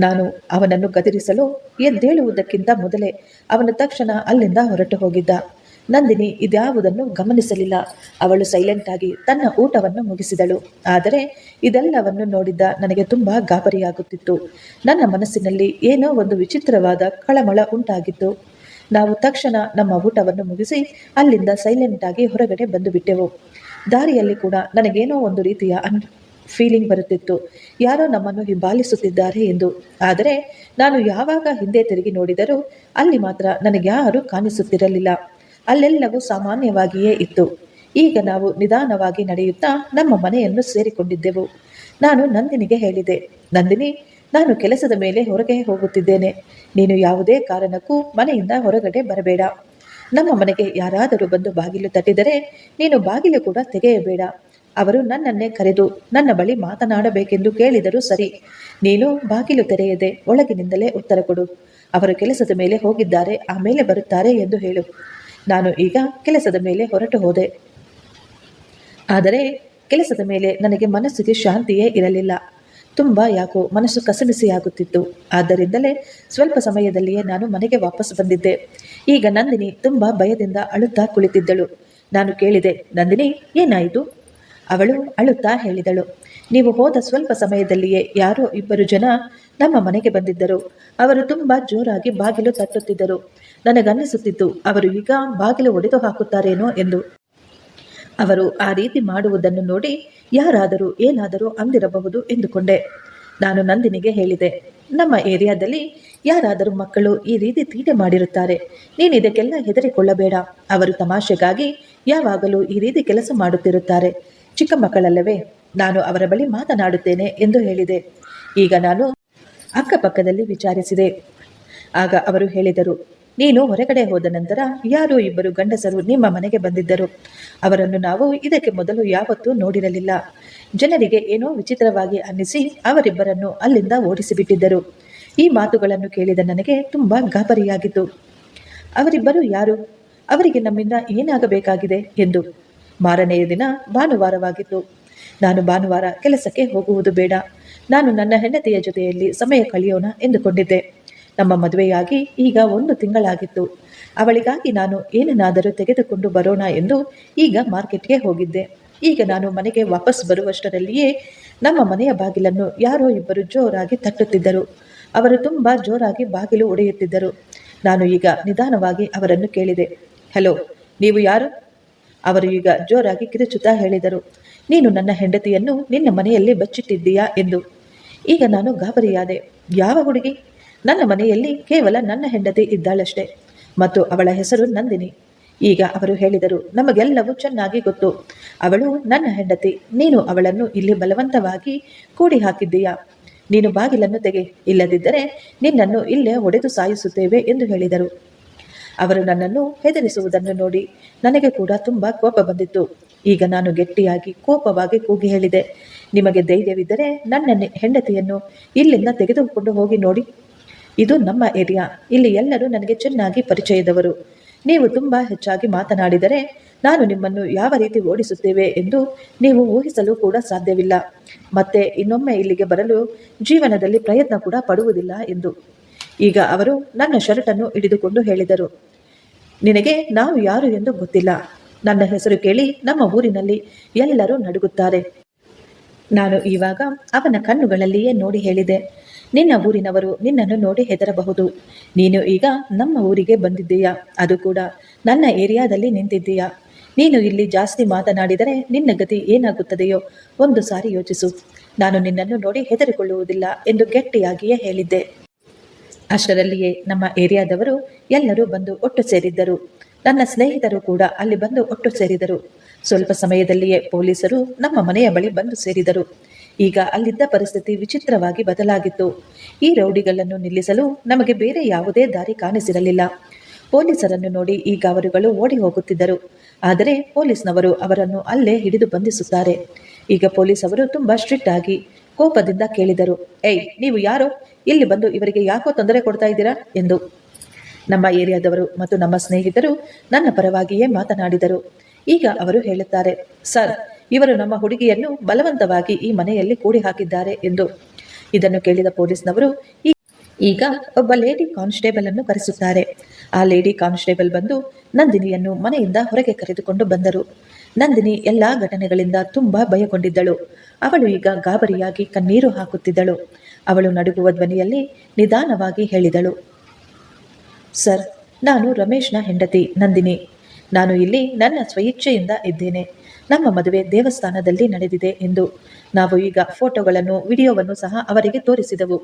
ನಾನು ಅವನನ್ನು ಗದರಿಸಲು ಎದ್ದೇಳುವುದಕ್ಕಿಂತ ಮೊದಲೇ ಅವನು ತಕ್ಷಣ ಅಲ್ಲಿಂದ ಹೊರಟು ಹೋಗಿದ್ದ. ನಂದಿನಿ ಇದ್ಯಾವುದನ್ನು ಗಮನಿಸಲಿಲ್ಲ. ಅವಳು ಸೈಲೆಂಟ್ ಆಗಿ ತನ್ನ ಊಟವನ್ನು ಮುಗಿಸಿದಳು. ಆದರೆ ಇದೆಲ್ಲವನ್ನು ನೋಡಿದ್ದ ನನಗೆ ತುಂಬ ಗಾಬರಿಯಾಗುತ್ತಿತ್ತು. ನನ್ನ ಮನಸ್ಸಿನಲ್ಲಿ ಏನೋ ಒಂದು ವಿಚಿತ್ರವಾದ ಕಳಮಳ ಉಂಟಾಗಿತ್ತು. ನಾವು ತಕ್ಷಣ ನಮ್ಮ ಊಟವನ್ನು ಮುಗಿಸಿ ಅಲ್ಲಿಂದ ಸೈಲೆಂಟ್ ಆಗಿ ಹೊರಗಡೆ ಬಂದು ಬಿಟ್ಟೆವು ದಾರಿಯಲ್ಲಿ ಕೂಡ ನನಗೇನೋ ಒಂದು ರೀತಿಯ ಅನ್ ಫೀಲಿಂಗ್ ಬರುತ್ತಿತ್ತು. ಯಾರೋ ನಮ್ಮನ್ನು ಹಿಂಬಾಲಿಸುತ್ತಿದ್ದಾರೆ ಎಂದು. ಆದರೆ ನಾನು ಯಾವಾಗ ಹಿಂದೆ ತಿರುಗಿ ನೋಡಿದರೂ ಅಲ್ಲಿ ಮಾತ್ರ ನನಗೆ ಯಾರೂ ಕಾಣಿಸುತ್ತಿರಲಿಲ್ಲ. ಅಲ್ಲೆಲ್ಲವೂ ಸಾಮಾನ್ಯವಾಗಿಯೇ ಇತ್ತು. ಈಗ ನಾವು ನಿಧಾನವಾಗಿ ನಡೆಯುತ್ತಾ ನಮ್ಮ ಮನೆಯನ್ನು ಸೇರಿಕೊಂಡಿದ್ದೆವು. ನಾನು ನಂದಿನಿಗೆ ಹೇಳಿದೆ, ನಂದಿನಿ ನಾನು ಕೆಲಸದ ಮೇಲೆ ಹೊರಗೆ ಹೋಗುತ್ತಿದ್ದೇನೆ. ನೀನು ಯಾವುದೇ ಕಾರಣಕ್ಕೂ ಮನೆಯಿಂದ ಹೊರಗಡೆ ಬರಬೇಡ. ನಮ್ಮ ಮನೆಗೆ ಯಾರಾದರೂ ಬಂದು ಬಾಗಿಲು ತಟ್ಟಿದರೆ ನೀನು ಬಾಗಿಲು ಕೂಡ ತೆಗೆಯಬೇಡ. ಅವರು ನನ್ನನ್ನೇ ಕರೆದು ನನ್ನ ಬಳಿ ಮಾತನಾಡಬೇಕೆಂದು ಕೇಳಿದರೂ ಸರಿ. ನೀನು ಬಾಗಿಲು ತೆರೆಯದೆ ಒಳಗಿನಿಂದಲೇ ಉತ್ತರ ಕೊಡು. ಅವರು ಕೆಲಸದ ಮೇಲೆ ಹೋಗಿದ್ದಾರೆ ಆಮೇಲೆ ಬರುತ್ತಾರೆ ಎಂದು ಹೇಳು. ನಾನು ಈಗ ಕೆಲಸದ ಮೇಲೆ ಹೊರಟು ಹೋದೆ. ಆದರೆ ಕೆಲಸದ ಮೇಲೆ ನನಗೆ ಮನಸ್ಸಿಗೆ ಶಾಂತಿಯೇ ಇರಲಿಲ್ಲ. ತುಂಬ ಯಾಕೋ ಮನಸ್ಸು ಕಸಬಿಸಿಯಾಗುತ್ತಿತ್ತು ಆದ್ದರಿಂದಲೇ ಸ್ವಲ್ಪ ಸಮಯದಲ್ಲಿಯೇ ನಾನು ಮನೆಗೆ ವಾಪಸ್ ಬಂದಿದ್ದೆ. ಈಗ ನಂದಿನಿ ತುಂಬ ಭಯದಿಂದ ಅಳುತ್ತಾ ಕುಳಿತಿದ್ದಳು. ನಾನು ಕೇಳಿದೆ, ನಂದಿನಿ, ಏನಾಯಿತು? ಅವಳು ಅಳುತ್ತಾ ಹೇಳಿದಳು, ನೀವು ಹೋದ ಸ್ವಲ್ಪ ಸಮಯದಲ್ಲಿಯೇ ಯಾರೋ ಇಬ್ಬರು ಜನ ನಮ್ಮ ಮನೆಗೆ ಬಂದಿದ್ದರು. ಅವರು ತುಂಬ ಜೋರಾಗಿ ಬಾಗಿಲು ತಟ್ಟುತ್ತಿದ್ದರು. ನನಗನ್ನಿಸುತ್ತಿತ್ತು, ಅವರು ಈಗ ಬಾಗಿಲು ಒಡೆದು ಹಾಕುತ್ತಾರೇನೋ ಎಂದು. ಅವರು ಆ ರೀತಿ ಮಾಡುವುದನ್ನು ನೋಡಿ ಯಾರಾದರೂ ಏನಾದರೂ ಅಂದಿರಬಹುದು ಎಂದುಕೊಂಡೆ. ನಾನು ನಂದಿನಿಗೆ ಹೇಳಿದೆ, ನಮ್ಮ ಏರಿಯಾದಲ್ಲಿ ಯಾರಾದರೂ ಮಕ್ಕಳು ಈ ರೀತಿ ತೀಟೆ ಮಾಡಿರುತ್ತಾರೆ, ನೀನು ಇದಕ್ಕೆಲ್ಲ ಹೆದರಿಕೊಳ್ಳಬೇಡ. ಅವರು ತಮಾಷೆಗಾಗಿ ಯಾವಾಗಲೂ ಈ ರೀತಿ ಕೆಲಸ ಮಾಡುತ್ತಿರುತ್ತಾರೆ. ಚಿಕ್ಕ ಮಕ್ಕಳಲ್ಲವೇ, ನಾನು ಅವರ ಬಳಿ ಮಾತನಾಡುತ್ತೇನೆ ಎಂದು ಹೇಳಿದೆ. ಈಗ ನಾನು ಅಕ್ಕಪಕ್ಕದಲ್ಲಿ ವಿಚಾರಿಸಿದೆ. ಆಗ ಅವರು ಹೇಳಿದರು, ನೀನು ಹೊರಗಡೆ ಹೋದ ನಂತರ ಯಾರೋ ಇಬ್ಬರು ಗಂಡಸರು ನಿಮ್ಮ ಮನೆಗೆ ಬಂದಿದ್ದರು. ಅವರನ್ನು ನಾವು ಇದಕ್ಕೆ ಮೊದಲು ಯಾವತ್ತೂ ನೋಡಿರಲಿಲ್ಲ. ಜನರಿಗೆ ಏನೋ ವಿಚಿತ್ರವಾಗಿ ಅನ್ನಿಸಿ ಅವರಿಬ್ಬರನ್ನು ಅಲ್ಲಿಂದ ಓಡಿಸಿಬಿಟ್ಟಿದ್ದರು. ಈ ಮಾತುಗಳನ್ನು ಕೇಳಿದ ನನಗೆ ತುಂಬಾ ಗಾಬರಿಯಾಗಿತ್ತು. ಅವರಿಬ್ಬರು ಯಾರು? ಅವರಿಗೆ ನಮ್ಮಿಂದ ಏನಾಗಬೇಕಾಗಿದೆ? ಎಂದು. ಮಾರನೆಯ ದಿನ ಭಾನುವಾರವಾಗಿತ್ತು. ನಾನು ಭಾನುವಾರ ಕೆಲಸಕ್ಕೆ ಹೋಗುವುದು ಬೇಡ. ನಾನು ನನ್ನ ಹೆಂಡತಿಯ ಜೊತೆಯಲ್ಲಿ ಸಮಯ ಕಳೆಯೋಣ ಎಂದುಕೊಂಡಿದ್ದೆ. ನಮ್ಮ ಮದುವೆಯಾಗಿ ಈಗ ಒಂದು ತಿಂಗಳಾಗಿತ್ತು. ಅವಳಿಗಾಗಿ ನಾನು ಏನನ್ನಾದರೂ ತೆಗೆದುಕೊಂಡು ಬರೋಣ ಎಂದು ಈಗ ಮಾರ್ಕೆಟ್ಗೆ ಹೋಗಿದ್ದೆ. ಈಗ ನಾನು ಮನೆಗೆ ವಾಪಸ್ ಬರುವಷ್ಟರಲ್ಲಿಯೇ ನಮ್ಮ ಮನೆಯ ಬಾಗಿಲನ್ನು ಯಾರೋ ಇಬ್ಬರು ಜೋರಾಗಿ ತಟ್ಟುತ್ತಿದ್ದರು. ಅವರು ತುಂಬ ಜೋರಾಗಿ ಬಾಗಿಲು ಒಡೆಯುತ್ತಿದ್ದರು. ನಾನು ಈಗ ನಿಧಾನವಾಗಿ ಅವರನ್ನು ಕೇಳಿದೆ, ಹಲೋ, ನೀವು ಯಾರು? ಅವರು ಈಗ ಜೋರಾಗಿ ಕಿರುಚುತ್ತಾ ಹೇಳಿದರು, ನೀನು ನನ್ನ ಹೆಂಡತಿಯನ್ನು ನಿನ್ನ ಮನೆಯಲ್ಲಿ ಬಚ್ಚಿಟ್ಟಿದ್ದೀಯಾ? ಎಂದು. ಈಗ ನಾನು ಗಾಬರಿಯಾದೆ, ಯಾವ ಹುಡುಗಿ? ನನ್ನ ಮನೆಯಲ್ಲಿ ಕೇವಲ ನನ್ನ ಹೆಂಡತಿ ಇದ್ದಾಳಷ್ಟೇ ಮತ್ತು ಅವಳ ಹೆಸರು ನಂದಿನಿ. ಈಗ ಅವರು ಹೇಳಿದರು, ನಮಗೆಲ್ಲವೂ ಚೆನ್ನಾಗಿ ಗೊತ್ತು. ಅವಳು ನನ್ನ ಹೆಂಡತಿ. ನೀನು ಅವಳನ್ನು ಇಲ್ಲಿ ಬಲವಂತವಾಗಿ ಕೂಡಿ ಹಾಕಿದ್ದೀಯಾ ನೀನು ಬಾಗಿಲನ್ನು ತೆಗೆ. ಇಲ್ಲದಿದ್ದರೆ ನಿನ್ನನ್ನು ಇಲ್ಲೇ ಒಡೆದು ಸಾಯಿಸುತ್ತೇವೆ ಎಂದು ಹೇಳಿದರು. ಅವರು ನನ್ನನ್ನು ಹೆದರಿಸುವುದನ್ನು ನೋಡಿ ನನಗೆ ಕೂಡ ತುಂಬ ಕೋಪ ಬಂದಿತ್ತು. ಈಗ ನಾನು ಗಟ್ಟಿಯಾಗಿ ಕೋಪವಾಗಿ ಕೂಗಿ ಹೇಳಿದೆ. ನಿಮಗೆ ಧೈರ್ಯವಿದ್ದರೆ ನನ್ನ ಹೆಂಡತಿಯನ್ನು ಇಲ್ಲಿಂದ ತೆಗೆದುಕೊಂಡು ಹೋಗಿ ನೋಡಿ. ಇದು ನಮ್ಮ ಏರಿಯಾ. ಇಲ್ಲಿ ಎಲ್ಲರೂ ನನಗೆ ಚೆನ್ನಾಗಿ ಪರಿಚಯದವರು. ನೀವು ತುಂಬ ಹೆಚ್ಚಾಗಿ ಮಾತನಾಡಿದರೆ ನಾನು ನಿಮ್ಮನ್ನು ಯಾವ ರೀತಿ ಓಡಿಸುತ್ತೇವೆ ಎಂದು ನೀವು ಊಹಿಸಲು ಕೂಡ ಸಾಧ್ಯವಿಲ್ಲ. ಮತ್ತೆ ಇನ್ನೊಮ್ಮೆ ಇಲ್ಲಿಗೆ ಬರಲು ಜೀವನದಲ್ಲಿ ಪ್ರಯತ್ನ ಕೂಡ ಪಡುವುದಿಲ್ಲ ಎಂದು. ಈಗ ಅವರು ನನ್ನ ಶರ್ಟನ್ನು ಹಿಡಿದುಕೊಂಡು ಹೇಳಿದರು. ನಿನಗೆ ನಾವು ಯಾರು ಎಂದು ಗೊತ್ತಿಲ್ಲ. ನನ್ನ ಹೆಸರು ಕೇಳಿ ನಮ್ಮ ಊರಿನಲ್ಲಿ ಎಲ್ಲರೂ ನಡುಗುತ್ತಾರೆ. ನಾನು ಇವಾಗ ಅವನ ಕಣ್ಣುಗಳಲ್ಲಿಯೇ ನೋಡಿ ಹೇಳಿದೆ. ನಿನ್ನ ಊರಿನವರು ನಿನ್ನನ್ನು ನೋಡಿ ಹೆದರಬಹುದು. ನೀನು ಈಗ ನಮ್ಮ ಊರಿಗೆ ಬಂದಿದ್ದೀಯಾ? ಅದು ಕೂಡ ನನ್ನ ಏರಿಯಾದಲ್ಲಿ ನಿಂತಿದ್ದೀಯಾ? ನೀನು ಇಲ್ಲಿ ಜಾಸ್ತಿ ಮಾತನಾಡಿದರೆ ನಿನ್ನ ಗತಿ ಏನಾಗುತ್ತದೆಯೋ ಒಂದು ಸಾರಿ ಯೋಚಿಸು. ನಾನು ನಿನ್ನನ್ನು ನೋಡಿ ಹೆದರಿಕೊಳ್ಳುವುದಿಲ್ಲ ಎಂದು ಗಟ್ಟಿಯಾಗಿಯೇ ಹೇಳಿದ್ದೆ. ಅಷ್ಟರಲ್ಲಿಯೇ ನಮ್ಮ ಏರಿಯಾದವರು ಎಲ್ಲರೂ ಬಂದು ಒಟ್ಟು ಸೇರಿದ್ದರು. ನನ್ನ ಸ್ನೇಹಿತರು ಕೂಡ ಅಲ್ಲಿ ಬಂದು ಒಟ್ಟು ಸೇರಿದರು. ಸ್ವಲ್ಪ ಸಮಯದಲ್ಲಿಯೇ ಪೊಲೀಸರು ನಮ್ಮ ಮನೆಯ ಬಳಿ ಬಂದು ಸೇರಿದರು. ಈಗ ಅಲ್ಲಿದ್ದ ಪರಿಸ್ಥಿತಿ ವಿಚಿತ್ರವಾಗಿ ಬದಲಾಗಿತ್ತು. ಈ ರೌಡಿಗಳನ್ನು ನಿಲ್ಲಿಸಲು ನಮಗೆ ಬೇರೆ ಯಾವುದೇ ದಾರಿ ಕಾಣಿಸಿರಲಿಲ್ಲ. ಪೊಲೀಸರನ್ನು ನೋಡಿ ಈಗ ಅವರುಗಳು ಓಡಿ ಹೋಗುತ್ತಿದ್ದರು. ಆದರೆ ಪೊಲೀಸ್ನವರು ಅವರನ್ನು ಅಲ್ಲೇ ಹಿಡಿದು ಬಂಧಿಸುತ್ತಾರೆ. ಈಗ ಪೊಲೀಸ್ ಅವರು ತುಂಬಾ ಸ್ಟ್ರಿಕ್ಟ್ ಆಗಿ ಕೋಪದಿಂದ ಕೇಳಿದರು. ಏಯ್, ನೀವು ಯಾರು? ಇಲ್ಲಿ ಬಂದು ಇವರಿಗೆ ಯಾಕೋ ತೊಂದರೆ ಕೊಡ್ತಾ ಇದ್ದೀರಾ? ಎಂದು. ನಮ್ಮ ಏರಿಯಾದವರು ಮತ್ತು ನಮ್ಮ ಸ್ನೇಹಿತರು ನನ್ನ ಪರವಾಗಿಯೇ ಮಾತನಾಡಿದರು. ಈಗ ಅವರು ಹೇಳುತ್ತಾರೆ, ಸರ್ ಇವರು ನಮ್ಮ ಹುಡುಗಿಯನ್ನು ಬಲವಂತವಾಗಿ ಈ ಮನೆಯಲ್ಲಿ ಕೂಡಿ ಹಾಕಿದ್ದಾರೆ ಎಂದು. ಇದನ್ನು ಕೇಳಿದ ಪೊಲೀಸ್ನವರು ಈಗ ಒಬ್ಬ ಲೇಡಿ ಕಾನ್ಸ್ಟೇಬಲ್ ಅನ್ನು ಕರೆಸುತ್ತಾರೆ. ಆ ಲೇಡಿ ಕಾನ್ಸ್ಟೇಬಲ್ ಬಂದು ನಂದಿನಿಯನ್ನು ಮನೆಯಿಂದ ಹೊರಗೆ ಕರೆದುಕೊಂಡು ಬಂದರು. ನಂದಿನಿ ಎಲ್ಲಾ ಘಟನೆಗಳಿಂದ ತುಂಬಾ ಭಯಗೊಂಡಿದ್ದಳು. ಅವಳು ಈಗ ಗಾಬರಿಯಾಗಿ ಕಣ್ಣೀರು ಹಾಕುತ್ತಿದ್ದಳು. ಅವಳು ನಡುಗುವ ಧ್ವನಿಯಲ್ಲಿ ನಿಧಾನವಾಗಿ ಹೇಳಿದಳು, ಸರ್, ನಾನು ರಮೇಶ್ನ ಹೆಂಡತಿ ನಂದಿನಿ. ನಾನು ಇಲ್ಲಿ ನನ್ನ ಸ್ವಇಚ್ಛೆಯಿಂದ ಇದ್ದೇನೆ. ನಮ್ಮ ಮದುವೆ ದೇವಸ್ಥಾನದಲ್ಲಿ ನಡೆದಿದೆ ಎಂದು. ನಾವು ಈಗ ಫೋಟೋಗಳನ್ನು, ವಿಡಿಯೋವನ್ನು ಸಹ ಅವರಿಗೆ ತೋರಿಸಿದೆವು.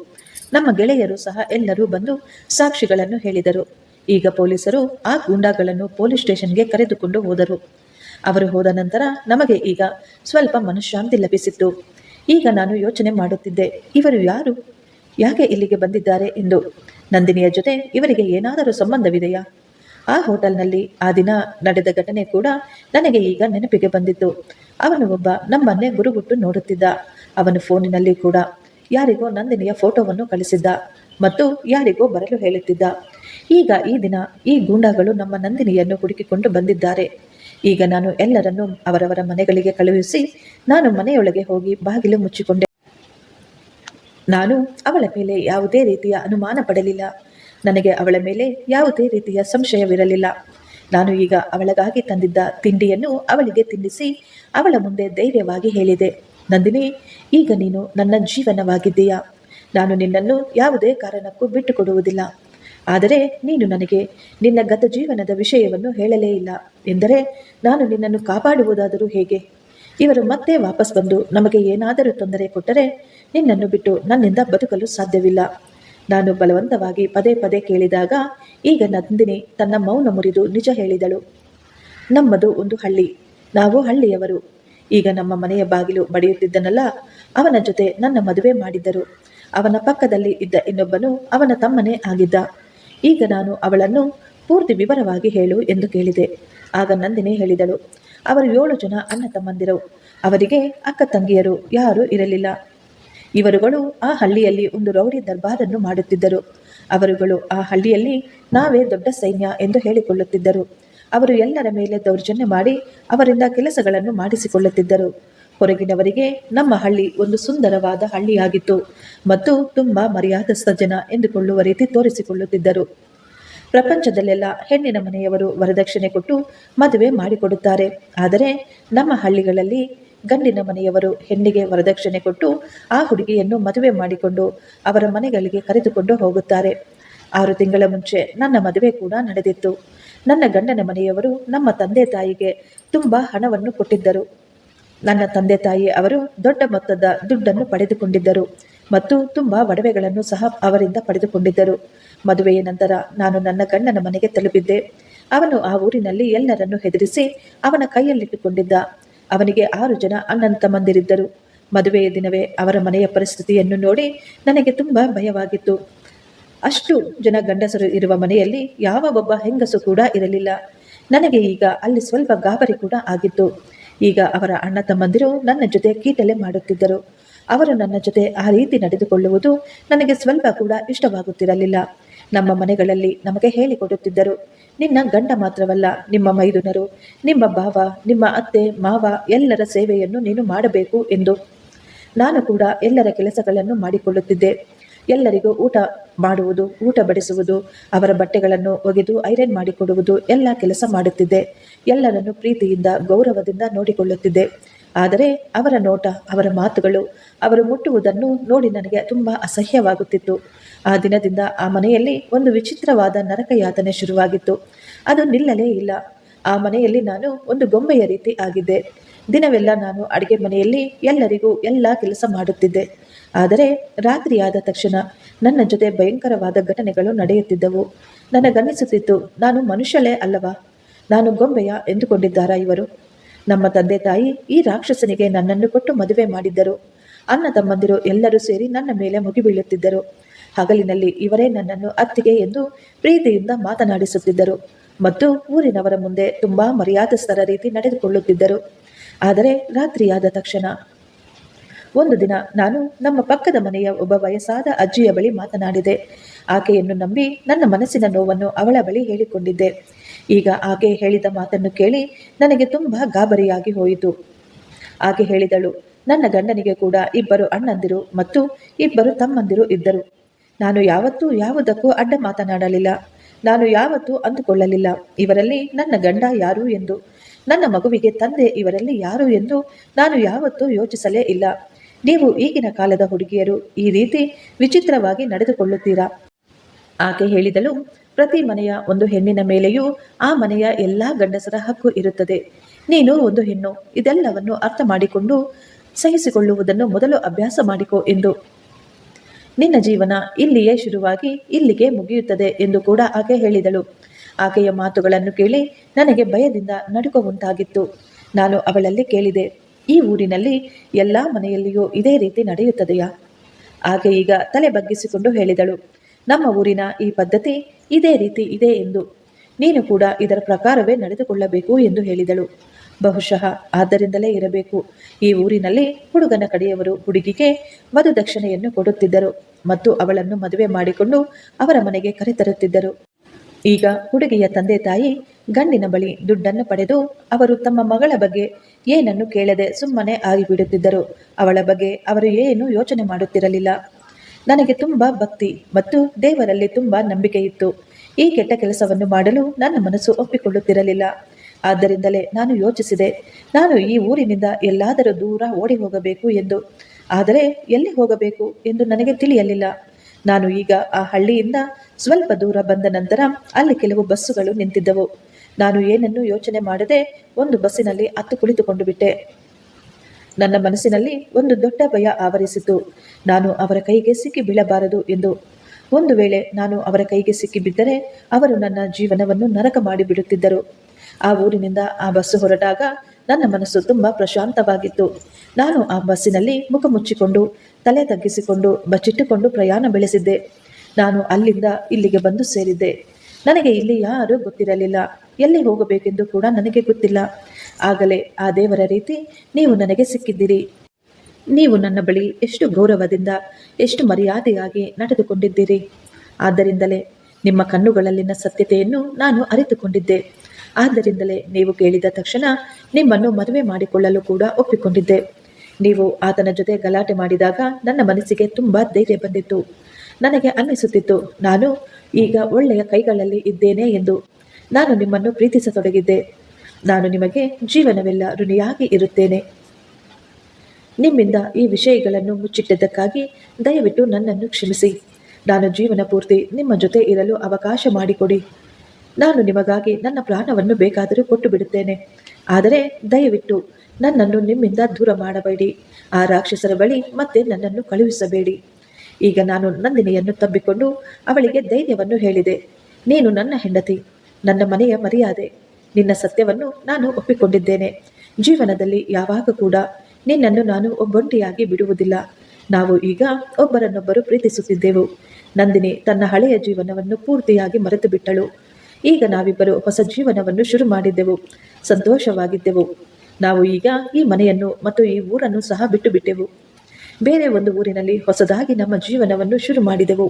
ನಮ್ಮ ಗೆಳೆಯರು ಸಹ ಎಲ್ಲರೂ ಬಂದು ಸಾಕ್ಷಿಗಳನ್ನು ಹೇಳಿದರು. ಈಗ ಪೊಲೀಸರು ಆ ಗೂಂಡಾಗಳನ್ನು ಪೊಲೀಸ್ ಸ್ಟೇಷನ್ಗೆ ಕರೆದುಕೊಂಡು ಹೋದರು. ಅವರು ಹೋದ ನಂತರ ನಮಗೆ ಈಗ ಸ್ವಲ್ಪ ಮನಃಶಾಂತಿ ಲಭಿಸಿತ್ತು. ಈಗ ನಾನು ಯೋಚನೆ ಮಾಡುತ್ತಿದ್ದೆ, ಇವರು ಯಾರು? ಯಾಕೆ ಇಲ್ಲಿಗೆ ಬಂದಿದ್ದಾರೆ ಎಂದು. ನಂದಿನಿಯ ಜೊತೆ ಇವರಿಗೆ ಏನಾದರೂ ಸಂಬಂಧವಿದೆಯಾ? ಆ ಹೋಟೆಲ್ನಲ್ಲಿ ಆ ದಿನ ನಡೆದ ಘಟನೆ ಕೂಡ ನನಗೆ ಈಗ ನೆನಪಿಗೆ ಬಂದಿತ್ತು. ಅವನು ಒಬ್ಬ ನಮ್ಮನ್ನೇ ಗುರುಗುಟ್ಟು ನೋಡುತ್ತಿದ್ದ. ಅವನು ಫೋನಿನಲ್ಲಿ ಕೂಡ ಯಾರಿಗೋ ನಂದಿನಿಯ ಫೋಟೋವನ್ನು ಕಳಿಸಿದ್ದ ಮತ್ತು ಯಾರಿಗೋ ಬರಲು ಹೇಳುತ್ತಿದ್ದ. ಈಗ ಈ ದಿನ ಈ ಗೂಂಡಾಗಳು ನಮ್ಮ ನಂದಿನಿಯನ್ನು ಹುಡುಕಿಕೊಂಡು ಬಂದಿದ್ದಾರೆ. ಈಗ ನಾನು ಎಲ್ಲರನ್ನು ಅವರವರ ಮನೆಗಳಿಗೆ ಕಳುಹಿಸಿ ನಾನು ಮನೆಯೊಳಗೆ ಹೋಗಿ ಬಾಗಿಲು ಮುಚ್ಚಿಕೊಂಡೆ. ನಾನು ಅವಳ ಮೇಲೆ ಯಾವುದೇ ರೀತಿಯ ಅನುಮಾನ ಪಡಲಿಲ್ಲ. ನನಗೆ ಅವಳ ಮೇಲೆ ಯಾವುದೇ ರೀತಿಯ ಸಂಶಯವಿರಲಿಲ್ಲ. ನಾನು ಈಗ ಅವಳಗಾಗಿ ತಂದಿದ್ದ ತಿಂಡಿಯನ್ನು ಅವಳಿಗೆ ತಿನ್ನಿಸಿ ಅವಳ ಮುಂದೆ ಧೈರ್ಯವಾಗಿ ಹೇಳಿದೆ. ನಂದಿನಿ, ಈಗ ನೀನು ನನ್ನ ಜೀವನವಾಗಿದ್ದೀಯಾ? ನಾನು ನಿನ್ನನ್ನು ಯಾವುದೇ ಕಾರಣಕ್ಕೂ ಬಿಟ್ಟುಕೊಡುವುದಿಲ್ಲ. ಆದರೆ ನೀನು ನನಗೆ ನಿನ್ನ ಗತ ಜೀವನದ ವಿಷಯವನ್ನು ಹೇಳಲೇ ಇಲ್ಲ. ಎಂದರೆ ನಾನು ನಿನ್ನನ್ನು ಕಾಪಾಡುವುದಾದರೂ ಹೇಗೆ? ಇವರು ಮತ್ತೆ ವಾಪಸ್ ಬಂದು ನಮಗೆ ಏನಾದರೂ ತೊಂದರೆ ಕೊಟ್ಟರೆ ನಿನ್ನನ್ನು ಬಿಟ್ಟು ನನ್ನಿಂದ ಬದುಕಲು ಸಾಧ್ಯವಿಲ್ಲ. ನಾನು ಬಲವಂತವಾಗಿ ಪದೇ ಪದೇ ಕೇಳಿದಾಗ, ಈಗ ನಂದಿನಿ ತನ್ನ ಮೌನ ಮುರಿದು ನಿಜ ಹೇಳಿದಳು. ನಮ್ಮದು ಒಂದು ಹಳ್ಳಿ, ನಾವು ಹಳ್ಳಿಯವರು. ಈಗ ನಮ್ಮ ಮನೆಯ ಬಾಗಿಲು ಬಡಿಯುತ್ತಿದ್ದನಲ್ಲ, ಅವನ ಜೊತೆ ನನ್ನ ಮದುವೆ ಮಾಡಿದ್ದರು. ಅವನ ಪಕ್ಕದಲ್ಲಿ ಇದ್ದ ಇನ್ನೊಬ್ಬನು ಅವನ ತಮ್ಮನೇ ಆಗಿದ್ದ. ಈಗ ನಾನು ಅವಳನ್ನು ಪೂರ್ತಿ ವಿವರವಾಗಿ ಹೇಳು ಎಂದು ಕೇಳಿದೆ. ಆಗ ನಂದಿನಿ ಹೇಳಿದಳು, ಅವರು ಏಳು ಜನ ಅಣ್ಣ ತಮ್ಮಂದಿರು. ಅವರಿಗೆ ಅಕ್ಕ ತಂಗಿಯರು ಯಾರೂ ಇರಲಿಲ್ಲ. ಇವರುಗಳು ಆ ಹಳ್ಳಿಯಲ್ಲಿ ಒಂದು ರೌಡಿ ದರ್ಬಾರನ್ನು ಮಾಡುತ್ತಿದ್ದರು. ಅವರುಗಳು ಆ ಹಳ್ಳಿಯಲ್ಲಿ ನಾವೇ ದೊಡ್ಡ ಸೈನ್ಯ ಎಂದು ಹೇಳಿಕೊಳ್ಳುತ್ತಿದ್ದರು. ಅವರು ಎಲ್ಲರ ಮೇಲೆ ದೌರ್ಜನ್ಯ ಮಾಡಿ ಅವರಿಂದ ಕೆಲಸಗಳನ್ನು ಮಾಡಿಸಿಕೊಳ್ಳುತ್ತಿದ್ದರು. ಹೊರಗಿನವರಿಗೆ ನಮ್ಮ ಹಳ್ಳಿ ಒಂದು ಸುಂದರವಾದ ಹಳ್ಳಿಯಾಗಿತ್ತು ಮತ್ತು ತುಂಬಾ ಮರ್ಯಾದಸ್ಥ ಸಜ್ಜನ ಎಂದುಕೊಳ್ಳುವ ರೀತಿ ತೋರಿಸಿಕೊಳ್ಳುತ್ತಿದ್ದರು. ಪ್ರಪಂಚದಲ್ಲೆಲ್ಲ ಹೆಣ್ಣಿನ ಮನೆಯವರು ವರದಕ್ಷಿಣೆ ಕೊಟ್ಟು ಮದುವೆ ಮಾಡಿಕೊಡುತ್ತಾರೆ. ಆದರೆ ನಮ್ಮ ಹಳ್ಳಿಗಳಲ್ಲಿ ಗಂಡಿನ ಮನೆಯವರು ಹೆಣ್ಣಿಗೆ ವರದಕ್ಷಿಣೆ ಕೊಟ್ಟು ಆ ಹುಡುಗಿಯನ್ನು ಮದುವೆ ಮಾಡಿಕೊಂಡು ಅವರ ಮನೆಗಳಿಗೆ ಕರೆದುಕೊಂಡು ಹೋಗುತ್ತಾರೆ. ಆರು ತಿಂಗಳ ಮುಂಚೆ ನನ್ನ ಮದುವೆ ಕೂಡ ನಡೆದಿತ್ತು. ನನ್ನ ಗಂಡನ ಮನೆಯವರು ನಮ್ಮ ತಂದೆ ತಾಯಿಗೆ ತುಂಬ ಹಣವನ್ನು ಕೊಟ್ಟಿದ್ದರು. ನನ್ನ ತಂದೆ ತಾಯಿ ಅವರು ದೊಡ್ಡ ಮೊತ್ತದ ದುಡ್ಡನ್ನು ಪಡೆದುಕೊಂಡಿದ್ದರು ಮತ್ತು ತುಂಬ ಒಡವೆಗಳನ್ನು ಸಹ ಅವರಿಂದ ಪಡೆದುಕೊಂಡಿದ್ದರು. ಮದುವೆಯ ನಂತರ ನಾನು ನನ್ನ ಗಂಡನ ಮನೆಗೆ ತಲುಪಿದ್ದೆ. ಅವನು ಆ ಊರಿನಲ್ಲಿ ಎಲ್ಲರನ್ನು ಹೆದರಿಸಿ ಅವನ ಕೈಯಲ್ಲಿಟ್ಟುಕೊಂಡಿದ್ದ. ಅವನಿಗೆ ಆರು ಜನ ಅಣ್ಣನ ತಮ್ಮಂದಿರಿದ್ದರು. ಮದುವೆಯ ದಿನವೇ ಅವರ ಮನೆಯ ಪರಿಸ್ಥಿತಿಯನ್ನು ನೋಡಿ ನನಗೆ ತುಂಬ ಭಯವಾಗಿತ್ತು. ಅಷ್ಟು ಜನ ಗಂಡಸರು ಇರುವ ಮನೆಯಲ್ಲಿ ಯಾವ ಒಬ್ಬ ಹೆಂಗಸು ಕೂಡ ಇರಲಿಲ್ಲ. ನನಗೆ ಈಗ ಅಲ್ಲಿ ಸ್ವಲ್ಪ ಗಾಬರಿ ಕೂಡ ಆಗಿತ್ತು. ಈಗ ಅವರ ಅಣ್ಣ ತಮ್ಮಂದಿರು ನನ್ನ ಜೊತೆ ಕೀಟಲೆ ಮಾಡುತ್ತಿದ್ದರು. ಅವರು ನನ್ನ ಜೊತೆ ಆ ರೀತಿ ನಡೆದುಕೊಳ್ಳುವುದು ನನಗೆ ಸ್ವಲ್ಪ ಕೂಡ ಇಷ್ಟವಾಗುತ್ತಿರಲಿಲ್ಲ. ನಮ್ಮ ಮನೆಗಳಲ್ಲಿ ನಮಗೆ ಹೇಳಿಕೊಡುತ್ತಿದ್ದರು. ನಿನ್ನ ಗಂಡ ಮಾತ್ರವಲ್ಲ, ನಿಮ್ಮ ಮೈದುನರು, ನಿಮ್ಮ ಭಾವ, ನಿಮ್ಮ ಅತ್ತೆ, ಮಾವ, ಎಲ್ಲರ ಸೇವೆಯನ್ನು ನೀನು ಮಾಡಬೇಕು ಎಂದು. ನಾನು ಕೂಡ ಎಲ್ಲರ ಕೆಲಸಗಳನ್ನು ಮಾಡಿಕೊಳ್ಳುತ್ತಿದ್ದೆ. ಎಲ್ಲರಿಗೂ ಊಟ ಮಾಡುವುದು, ಊಟ ಬಡಿಸುವುದು, ಅವರ ಬಟ್ಟೆಗಳನ್ನು ಒಗೆದು ಐರನ್ ಮಾಡಿಕೊಡುವುದು, ಎಲ್ಲ ಕೆಲಸ ಮಾಡುತ್ತಿದ್ದೆ. ಎಲ್ಲರನ್ನು ಪ್ರೀತಿಯಿಂದ, ಗೌರವದಿಂದ ನೋಡಿಕೊಳ್ಳುತ್ತಿದ್ದೆ. ಆದರೆ ಅವರ ನೋಟ, ಅವರ ಮಾತುಗಳು, ಅವರು ಮುಟ್ಟುವುದನ್ನು ನೋಡಿ ನನಗೆ ತುಂಬ ಅಸಹ್ಯವಾಗುತ್ತಿತ್ತು. ಆ ದಿನದಿಂದ ಆ ಮನೆಯಲ್ಲಿ ಒಂದು ವಿಚಿತ್ರವಾದ ನರಕಯಾತನೆ ಶುರುವಾಗಿತ್ತು. ಅದು ನಿಲ್ಲಲೇ ಇಲ್ಲ. ಆ ಮನೆಯಲ್ಲಿ ನಾನು ಒಂದು ಗೊಂಬೆಯ ರೀತಿ ಆಗಿದ್ದೆ. ದಿನವೆಲ್ಲ ನಾನು ಅಡುಗೆ ಮನೆಯಲ್ಲಿ ಎಲ್ಲರಿಗೂ ಎಲ್ಲ ಕೆಲಸ ಮಾಡುತ್ತಿದ್ದೆ. ಆದರೆ ರಾತ್ರಿಯಾದ ತಕ್ಷಣ ನನ್ನ ಜೊತೆ ಭಯಂಕರವಾದ ಘಟನೆಗಳು ನಡೆಯುತ್ತಿದ್ದವು. ನನಗನ್ನಿಸುತ್ತಿತ್ತು, ನಾನು ಮನುಷ್ಯಳೇ ಅಲ್ಲವಾ? ನಾನು ಗೊಂಬೆಯ ಎಂದುಕೊಂಡಿದ್ದಾರಾ ಇವರು? ನಮ್ಮ ತಂದೆ ತಾಯಿ ಈ ರಾಕ್ಷಸನಿಗೆ ನನ್ನನ್ನು ಕೊಟ್ಟು ಮದುವೆ ಮಾಡಿದ್ದರು. ಅಣ್ಣ ತಮ್ಮಂದಿರು ಎಲ್ಲರೂ ಸೇರಿ ನನ್ನ ಮೇಲೆ ಮುಗಿಬೀಳುತ್ತಿದ್ದರು. ಹಗಲಿನಲ್ಲಿ ಇವರೇ ನನ್ನನ್ನು ಅತ್ತಿಗೆ ಎಂದು ಪ್ರೀತಿಯಿಂದ ಮಾತನಾಡಿಸುತ್ತಿದ್ದರು. ಮತ್ತು ಊರಿನವರ ಮುಂದೆ ತುಂಬಾ ಮರ್ಯಾದಸ್ಥರ ರೀತಿ ನಡೆದುಕೊಳ್ಳುತ್ತಿದ್ದರು. ಆದರೆ ರಾತ್ರಿಯಾದ ತಕ್ಷಣ ಒಂದು ದಿನ ನಾನು ನಮ್ಮ ಪಕ್ಕದ ಮನೆಯ ಒಬ್ಬ ವಯಸ್ಸಾದ ಅಜ್ಜಿಯ ಬಳಿ ಮಾತನಾಡಿದೆ. ಆಕೆಯನ್ನು ನಂಬಿ ನನ್ನ ಮನಸ್ಸಿನ ನೋವನ್ನು ಅವಳ ಬಳಿ ಹೇಳಿಕೊಂಡಿದ್ದೆ. ಈಗ ಆಕೆ ಹೇಳಿದ ಮಾತನ್ನು ಕೇಳಿ ನನಗೆ ತುಂಬ ಗಾಬರಿಯಾಗಿ ಹೋಯಿತು. ಆಕೆ ಹೇಳಿದಳು, ನನ್ನ ಗಂಡನಿಗೆ ಕೂಡ ಇಬ್ಬರು ಅಣ್ಣಂದಿರು ಮತ್ತು ಇಬ್ಬರು ತಮ್ಮಂದಿರು ಇದ್ದರು. ನಾನು ಯಾವತ್ತೂ ಯಾವುದಕ್ಕೂ ಅಡ್ಡ ಮಾತನಾಡಲಿಲ್ಲ. ನಾನು ಯಾವತ್ತೂ ಅಂದುಕೊಳ್ಳಲಿಲ್ಲ. ಇವರಲ್ಲಿ ನನ್ನ ಗಂಡ ಯಾರು ಎಂದು. ನನ್ನ ಮಗುವಿಗೆ ತಂದೆ ಇವರಲ್ಲಿ ಯಾರು ಎಂದು ನಾನು ಯಾವತ್ತೂ ಯೋಚಿಸಲೇ ಇಲ್ಲ. ನೀವು ಈಗಿನ ಕಾಲದ ಹುಡುಗಿಯರು ಈ ರೀತಿ ವಿಚಿತ್ರವಾಗಿ ನಡೆದುಕೊಳ್ಳುತ್ತೀರಾ? ಆಕೆ ಹೇಳಿದಳು, ಪ್ರತಿ ಮನೆಯ ಒಂದು ಹೆಣ್ಣಿನ ಮೇಲೆಯೂ ಆ ಮನೆಯ ಎಲ್ಲಾ ಗಂಡಸರ ಹಕ್ಕು ಇರುತ್ತದೆ. ನೀನು ಒಂದು ಹೆಣ್ಣು, ಇದೆಲ್ಲವನ್ನು ಅರ್ಥ ಮಾಡಿಕೊಂಡು ಸಹಿಸಿಕೊಳ್ಳುವುದನ್ನು ಮೊದಲು ಅಭ್ಯಾಸ ಮಾಡಿಕೊ ಎಂದು. ನಿನ್ನ ಜೀವನ ಇಲ್ಲಿಯೇ ಶುರುವಾಗಿ ಇಲ್ಲಿಗೆ ಮುಗಿಯುತ್ತದೆ ಎಂದು ಕೂಡ ಆಕೆ ಹೇಳಿದಳು. ಆಕೆಯ ಮಾತುಗಳನ್ನು ಕೇಳಿ ನನಗೆ ಭಯದಿಂದ ನಡುಕ ನಾನು ಅವಳಲ್ಲಿ ಕೇಳಿದೆ ಈ ಊರಿನಲ್ಲಿ ಎಲ್ಲ ಮನೆಯಲ್ಲಿಯೂ ಇದೇ ರೀತಿ ನಡೆಯುತ್ತದೆಯಾ? ಆಕೆ ಈಗ ತಲೆ ಬಗ್ಗಿಸಿಕೊಂಡು ಹೇಳಿದಳು. ನಮ್ಮ ಊರಿನ ಈ ಪದ್ಧತಿ ಇದೇ ರೀತಿ ಇದೆ ಎಂದು. ನೀನು ಕೂಡ ಇದರ ಪ್ರಕಾರವೇ ನಡೆದುಕೊಳ್ಳಬೇಕು ಎಂದು ಹೇಳಿದಳು. ಬಹುಶಃ ಆದ್ದರಿಂದಲೇ ಇರಬೇಕು. ಈ ಊರಿನಲ್ಲಿ ಹುಡುಗನ ಕಡೆಯವರು ಹುಡುಗಿಗೆ ವಧುದಕ್ಷಿಣೆಯನ್ನು ಕೊಡುತ್ತಿದ್ದರು ಮತ್ತು ಅವಳನ್ನು ಮದುವೆ ಮಾಡಿಕೊಂಡು ಅವರ ಮನೆಗೆ ಕರೆತರುತ್ತಿದ್ದರು. ಈಗ ಹುಡುಗಿಯ ತಂದೆ ತಾಯಿ ಗಂಡಿನ ಬಳಿ ದುಡ್ಡನ್ನು ಪಡೆದು ಅವರು ತಮ್ಮ ಮಗಳ ಬಗ್ಗೆ ಏನನ್ನು ಕೇಳದೆ ಸುಮ್ಮನೆ ಆಗಿಬಿಡುತ್ತಿದ್ದರು. ಅವಳ ಬಗ್ಗೆ ಅವರು ಏನು ಯೋಚನೆ ಮಾಡುತ್ತಿರಲಿಲ್ಲ. ನನಗೆ ತುಂಬ ಭಕ್ತಿ ಮತ್ತು ದೇವರಲ್ಲಿ ತುಂಬ ನಂಬಿಕೆ ಇತ್ತು ಈ ಕೆಟ್ಟ ಕೆಲಸವನ್ನು ಮಾಡಲು ನನ್ನ ಮನಸ್ಸು ಒಪ್ಪಿಕೊಳ್ಳುತ್ತಿರಲಿಲ್ಲ. ಆದ್ದರಿಂದಲೇ ನಾನು ಯೋಚಿಸಿದೆ. ನಾನು ಈ ಊರಿನಿಂದ ಎಲ್ಲಾದರೂ ದೂರ ಓಡಿ ಹೋಗಬೇಕು ಎಂದು. ಆದರೆ ಎಲ್ಲಿ ಹೋಗಬೇಕು ಎಂದು ನನಗೆ ತಿಳಿಯಲಿಲ್ಲ. ನಾನು ಈಗ ಆ ಹಳ್ಳಿಯಿಂದ ಸ್ವಲ್ಪ ದೂರ ಬಂದ ನಂತರ ಅಲ್ಲಿ ಕೆಲವು ಬಸ್ಸುಗಳು ನಿಂತಿದ್ದವು. ನಾನು ಏನನ್ನೂ ಯೋಚನೆ ಮಾಡದೆ ಒಂದು ಬಸ್ಸಿನಲ್ಲಿ ಹತ್ತು ಕುಳಿತುಕೊಂಡು ಬಿಟ್ಟೆ. ನನ್ನ ಮನಸ್ಸಿನಲ್ಲಿ ಒಂದು ದೊಡ್ಡ ಭಯ ಆವರಿಸಿತು. ನಾನು ಅವರ ಕೈಗೆ ಸಿಕ್ಕಿ ಬೀಳಬಾರದು ಎಂದು. ಒಂದು ವೇಳೆ ನಾನು ಅವರ ಕೈಗೆ ಸಿಕ್ಕಿ ಬಿದ್ದರೆ ಅವರು ನನ್ನ ಜೀವನವನ್ನು ನರಕ ಮಾಡಿಬಿಡುತ್ತಿದ್ದರು ಆ ಊರಿನಿಂದ ಆ ಬಸ್ಸು ಹೊರಟಾಗ ನನ್ನ ಮನಸ್ಸು ತುಂಬ ಪ್ರಶಾಂತವಾಗಿತ್ತು. ನಾನು ಆ ಬಸ್ಸಿನಲ್ಲಿ ಮುಖ ಮುಚ್ಚಿಕೊಂಡು, ತಲೆ ತಗ್ಗಿಸಿಕೊಂಡು, ಬಚ್ಚಿಟ್ಟುಕೊಂಡು ಪ್ರಯಾಣ ಬೆಳೆಸಿದ್ದೆ. ನಾನು ಅಲ್ಲಿಂದ ಇಲ್ಲಿಗೆ ಬಂದು ಸೇರಿದ್ದೆ. ನನಗೆ ಇಲ್ಲಿ ಯಾರೂ ಗೊತ್ತಿರಲಿಲ್ಲ. ಎಲ್ಲಿ ಹೋಗಬೇಕೆಂದು ಕೂಡ ನನಗೆ ಗೊತ್ತಿಲ್ಲ. ಆಗಲೇ ಆ ದೇವರ ರೀತಿ ನೀವು ನನಗೆ ಸಿಕ್ಕಿದ್ದೀರಿ. ನೀವು ನನ್ನ ಬಳಿ ಎಷ್ಟು ಗೌರವದಿಂದ, ಎಷ್ಟು ಮರ್ಯಾದೆಯಾಗಿ ನಡೆದುಕೊಂಡಿದ್ದೀರಿ. ಆದ್ದರಿಂದಲೇ ನಿಮ್ಮ ಕಣ್ಣುಗಳಲ್ಲಿನ ಸತ್ಯತೆಯನ್ನು ನಾನು ಅರಿತುಕೊಂಡಿದ್ದೆ. ಆದ್ದರಿಂದಲೇ ನೀವು ಕೇಳಿದ ತಕ್ಷಣ ನಿಮ್ಮನ್ನು ಮದುವೆ ಮಾಡಿಕೊಳ್ಳಲು ಕೂಡ ಒಪ್ಪಿಕೊಂಡಿದ್ದೆ. ನೀವು ಆತನ ಜೊತೆ ಗಲಾಟೆ ಮಾಡಿದಾಗ ನನ್ನ ಮನಸ್ಸಿಗೆ ತುಂಬ ಧೈರ್ಯ ಬಂದಿತ್ತು. ನನಗೆ ಅನ್ನಿಸುತ್ತಿತ್ತು, ನಾನು ಈಗ ಒಳ್ಳೆಯ ಕೈಗಳಲ್ಲಿ ಇದ್ದೇನೆ ಎಂದು. ನಾನು ನಿಮ್ಮನ್ನು ಪ್ರೀತಿಸತೊಡಗಿದ್ದೆ. ನಾನು ನಿಮಗೆ ಜೀವನವೆಲ್ಲ ಋಣಿಯಾಗಿ ಇರುತ್ತೇನೆ. ನಿಮ್ಮಿಂದ ಈ ವಿಷಯಗಳನ್ನು ಮುಚ್ಚಿಟ್ಟದ್ದಕ್ಕಾಗಿ ದಯವಿಟ್ಟು ನನ್ನನ್ನು ಕ್ಷಮಿಸಿ. ನಾನು ಜೀವನ ಪೂರ್ತಿ ನಿಮ್ಮ ಜೊತೆ ಇರಲು ಅವಕಾಶ ಮಾಡಿಕೊಡಿ. ನಾನು ನಿಮಗಾಗಿ ನನ್ನ ಪ್ರಾಣವನ್ನು ಬೇಕಾದರೂ ಕೊಟ್ಟು ಬಿಡುತ್ತೇನೆ ಆದರೆ ದಯವಿಟ್ಟು ನನ್ನನ್ನು ನಿಮ್ಮಿಂದ ದೂರ ಮಾಡಬೇಡಿ. ಆ ರಾಕ್ಷಸರ ಬಳಿ ಮತ್ತೆ ನನ್ನನ್ನು ಕಳುಹಿಸಬೇಡಿ. ಈಗ ನಾನು ನಂದಿನಿಯನ್ನು ತಬ್ಬಿಕೊಂಡು ಅವಳಿಗೆ ಧೈರ್ಯವನ್ನು ಹೇಳಿದೆ. ನೀನು ನನ್ನ ಹೆಂಡತಿ. ನನ್ನ ಮನೆಯ ಮರ್ಯಾದೆ. ನಿನ್ನ ಸತ್ಯವನ್ನು ನಾನು ಒಪ್ಪಿಕೊಂಡಿದ್ದೇನೆ. ಜೀವನದಲ್ಲಿ ಯಾವಾಗ ಕೂಡ ನಿನ್ನನ್ನು ನಾನು ಒಬ್ಬೊಂಟಿಯಾಗಿ ಬಿಡುವುದಿಲ್ಲ. ನಾವು ಈಗ ಒಬ್ಬರನ್ನೊಬ್ಬರು ಪ್ರೀತಿಸುತ್ತಿದ್ದೆವು. ನಂದಿನಿ ತನ್ನ ಹಳೆಯ ಜೀವನವನ್ನು ಪೂರ್ತಿಯಾಗಿ ಮರೆತು ಬಿಟ್ಟಳು ಈಗ ನಾವಿಬ್ಬರು ಹೊಸ ಜೀವನವನ್ನು ಶುರು ಮಾಡಿದ್ದೆವು. ಸಂತೋಷವಾಗಿದ್ದೆವು. ನಾವು ಈಗ ಈ ಮನೆಯನ್ನು ಮತ್ತು ಈ ಊರನ್ನು ಸಹ ಬಿಟ್ಟು ಬಿಟ್ಟೆವು ಬೇರೆ ಒಂದು ಊರಿನಲ್ಲಿ ಹೊಸದಾಗಿ ನಮ್ಮ ಜೀವನವನ್ನು ಶುರು ಮಾಡಿದೆವು.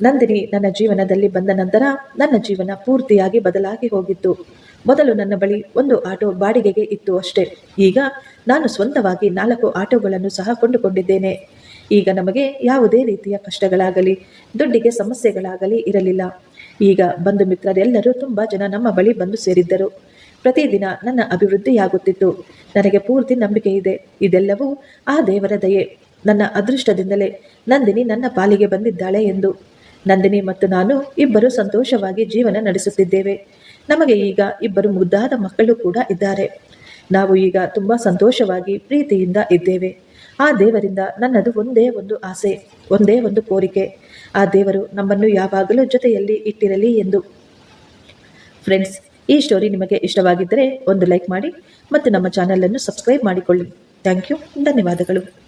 ನಂದಿನಿ ನನ್ನ ಜೀವನದಲ್ಲಿ ಬಂದ ನಂತರ ನನ್ನ ಜೀವನ ಪೂರ್ತಿಯಾಗಿ ಬದಲಾಗಿ ಹೋಗಿತ್ತು. ಮೊದಲು ನನ್ನ ಬಳಿ ಒಂದು ಆಟೋ ಬಾಡಿಗೆಗೆ ಇತ್ತು ಅಷ್ಟೇ. ಈಗ ನಾನು ಸ್ವಂತವಾಗಿ ನಾಲ್ಕು ಆಟೋಗಳನ್ನು ಸಹ ಕೊಂಡುಕೊಂಡಿದ್ದೇನೆ. ಈಗ ನಮಗೆ ಯಾವುದೇ ರೀತಿಯ ಕಷ್ಟಗಳಾಗಲಿ, ದುಡ್ಡಿಗೆ ಸಮಸ್ಯೆಗಳಾಗಲಿ ಇರಲಿಲ್ಲ. ಈಗ ಬಂಧು ಮಿತ್ರರೆಲ್ಲರೂ ತುಂಬ ಜನ ನಮ್ಮ ಬಳಿ ಬಂದು ಸೇರಿದ್ದರು. ಪ್ರತಿದಿನ ನನ್ನ ಅಭಿವೃದ್ಧಿಯಾಗುತ್ತಿತ್ತು. ನನಗೆ ಪೂರ್ತಿ ನಂಬಿಕೆ ಇದೆ. ಇದೆಲ್ಲವೂ ಆ ದೇವರ ದಯೆ. ನನ್ನ ಅದೃಷ್ಟದಿಂದಲೇ ನಂದಿನಿ ನನ್ನ ಪಾಲಿಗೆ ಬಂದಿದ್ದಾಳೆ ಎಂದು. ನಂದಿನಿ ಮತ್ತು ನಾನು ಇಬ್ಬರು ಸಂತೋಷವಾಗಿ ಜೀವನ ನಡೆಸುತ್ತಿದ್ದೇವೆ. ನಮಗೆ ಈಗ ಇಬ್ಬರು ಮುದ್ದಾದ ಮಕ್ಕಳು ಕೂಡ ಇದ್ದಾರೆ. ನಾವು ಈಗ ತುಂಬ ಸಂತೋಷವಾಗಿ ಪ್ರೀತಿಯಿಂದ ಇದ್ದೇವೆ. ಆ ದೇವರಿಂದ ನನ್ನದು ಒಂದೇ ಒಂದು ಆಸೆ, ಒಂದೇ ಒಂದು ಕೋರಿಕೆ. ಆ ದೇವರು ನಮ್ಮನ್ನು ಯಾವಾಗಲೂ ಜೊತೆಯಲ್ಲಿ ಇಟ್ಟಿರಲಿ ಎಂದು. ಫ್ರೆಂಡ್ಸ್ ಈ ಸ್ಟೋರಿ ನಿಮಗೆ ಇಷ್ಟವಾಗಿದ್ದರೆ ಒಂದು ಲೈಕ್ ಮಾಡಿ ಮತ್ತು ನಮ್ಮ ಚಾನಲನ್ನು ಸಬ್ಸ್ಕ್ರೈಬ್ ಮಾಡಿಕೊಳ್ಳಿ. ಥ್ಯಾಂಕ್ ಯು ಧನ್ಯವಾದಗಳು.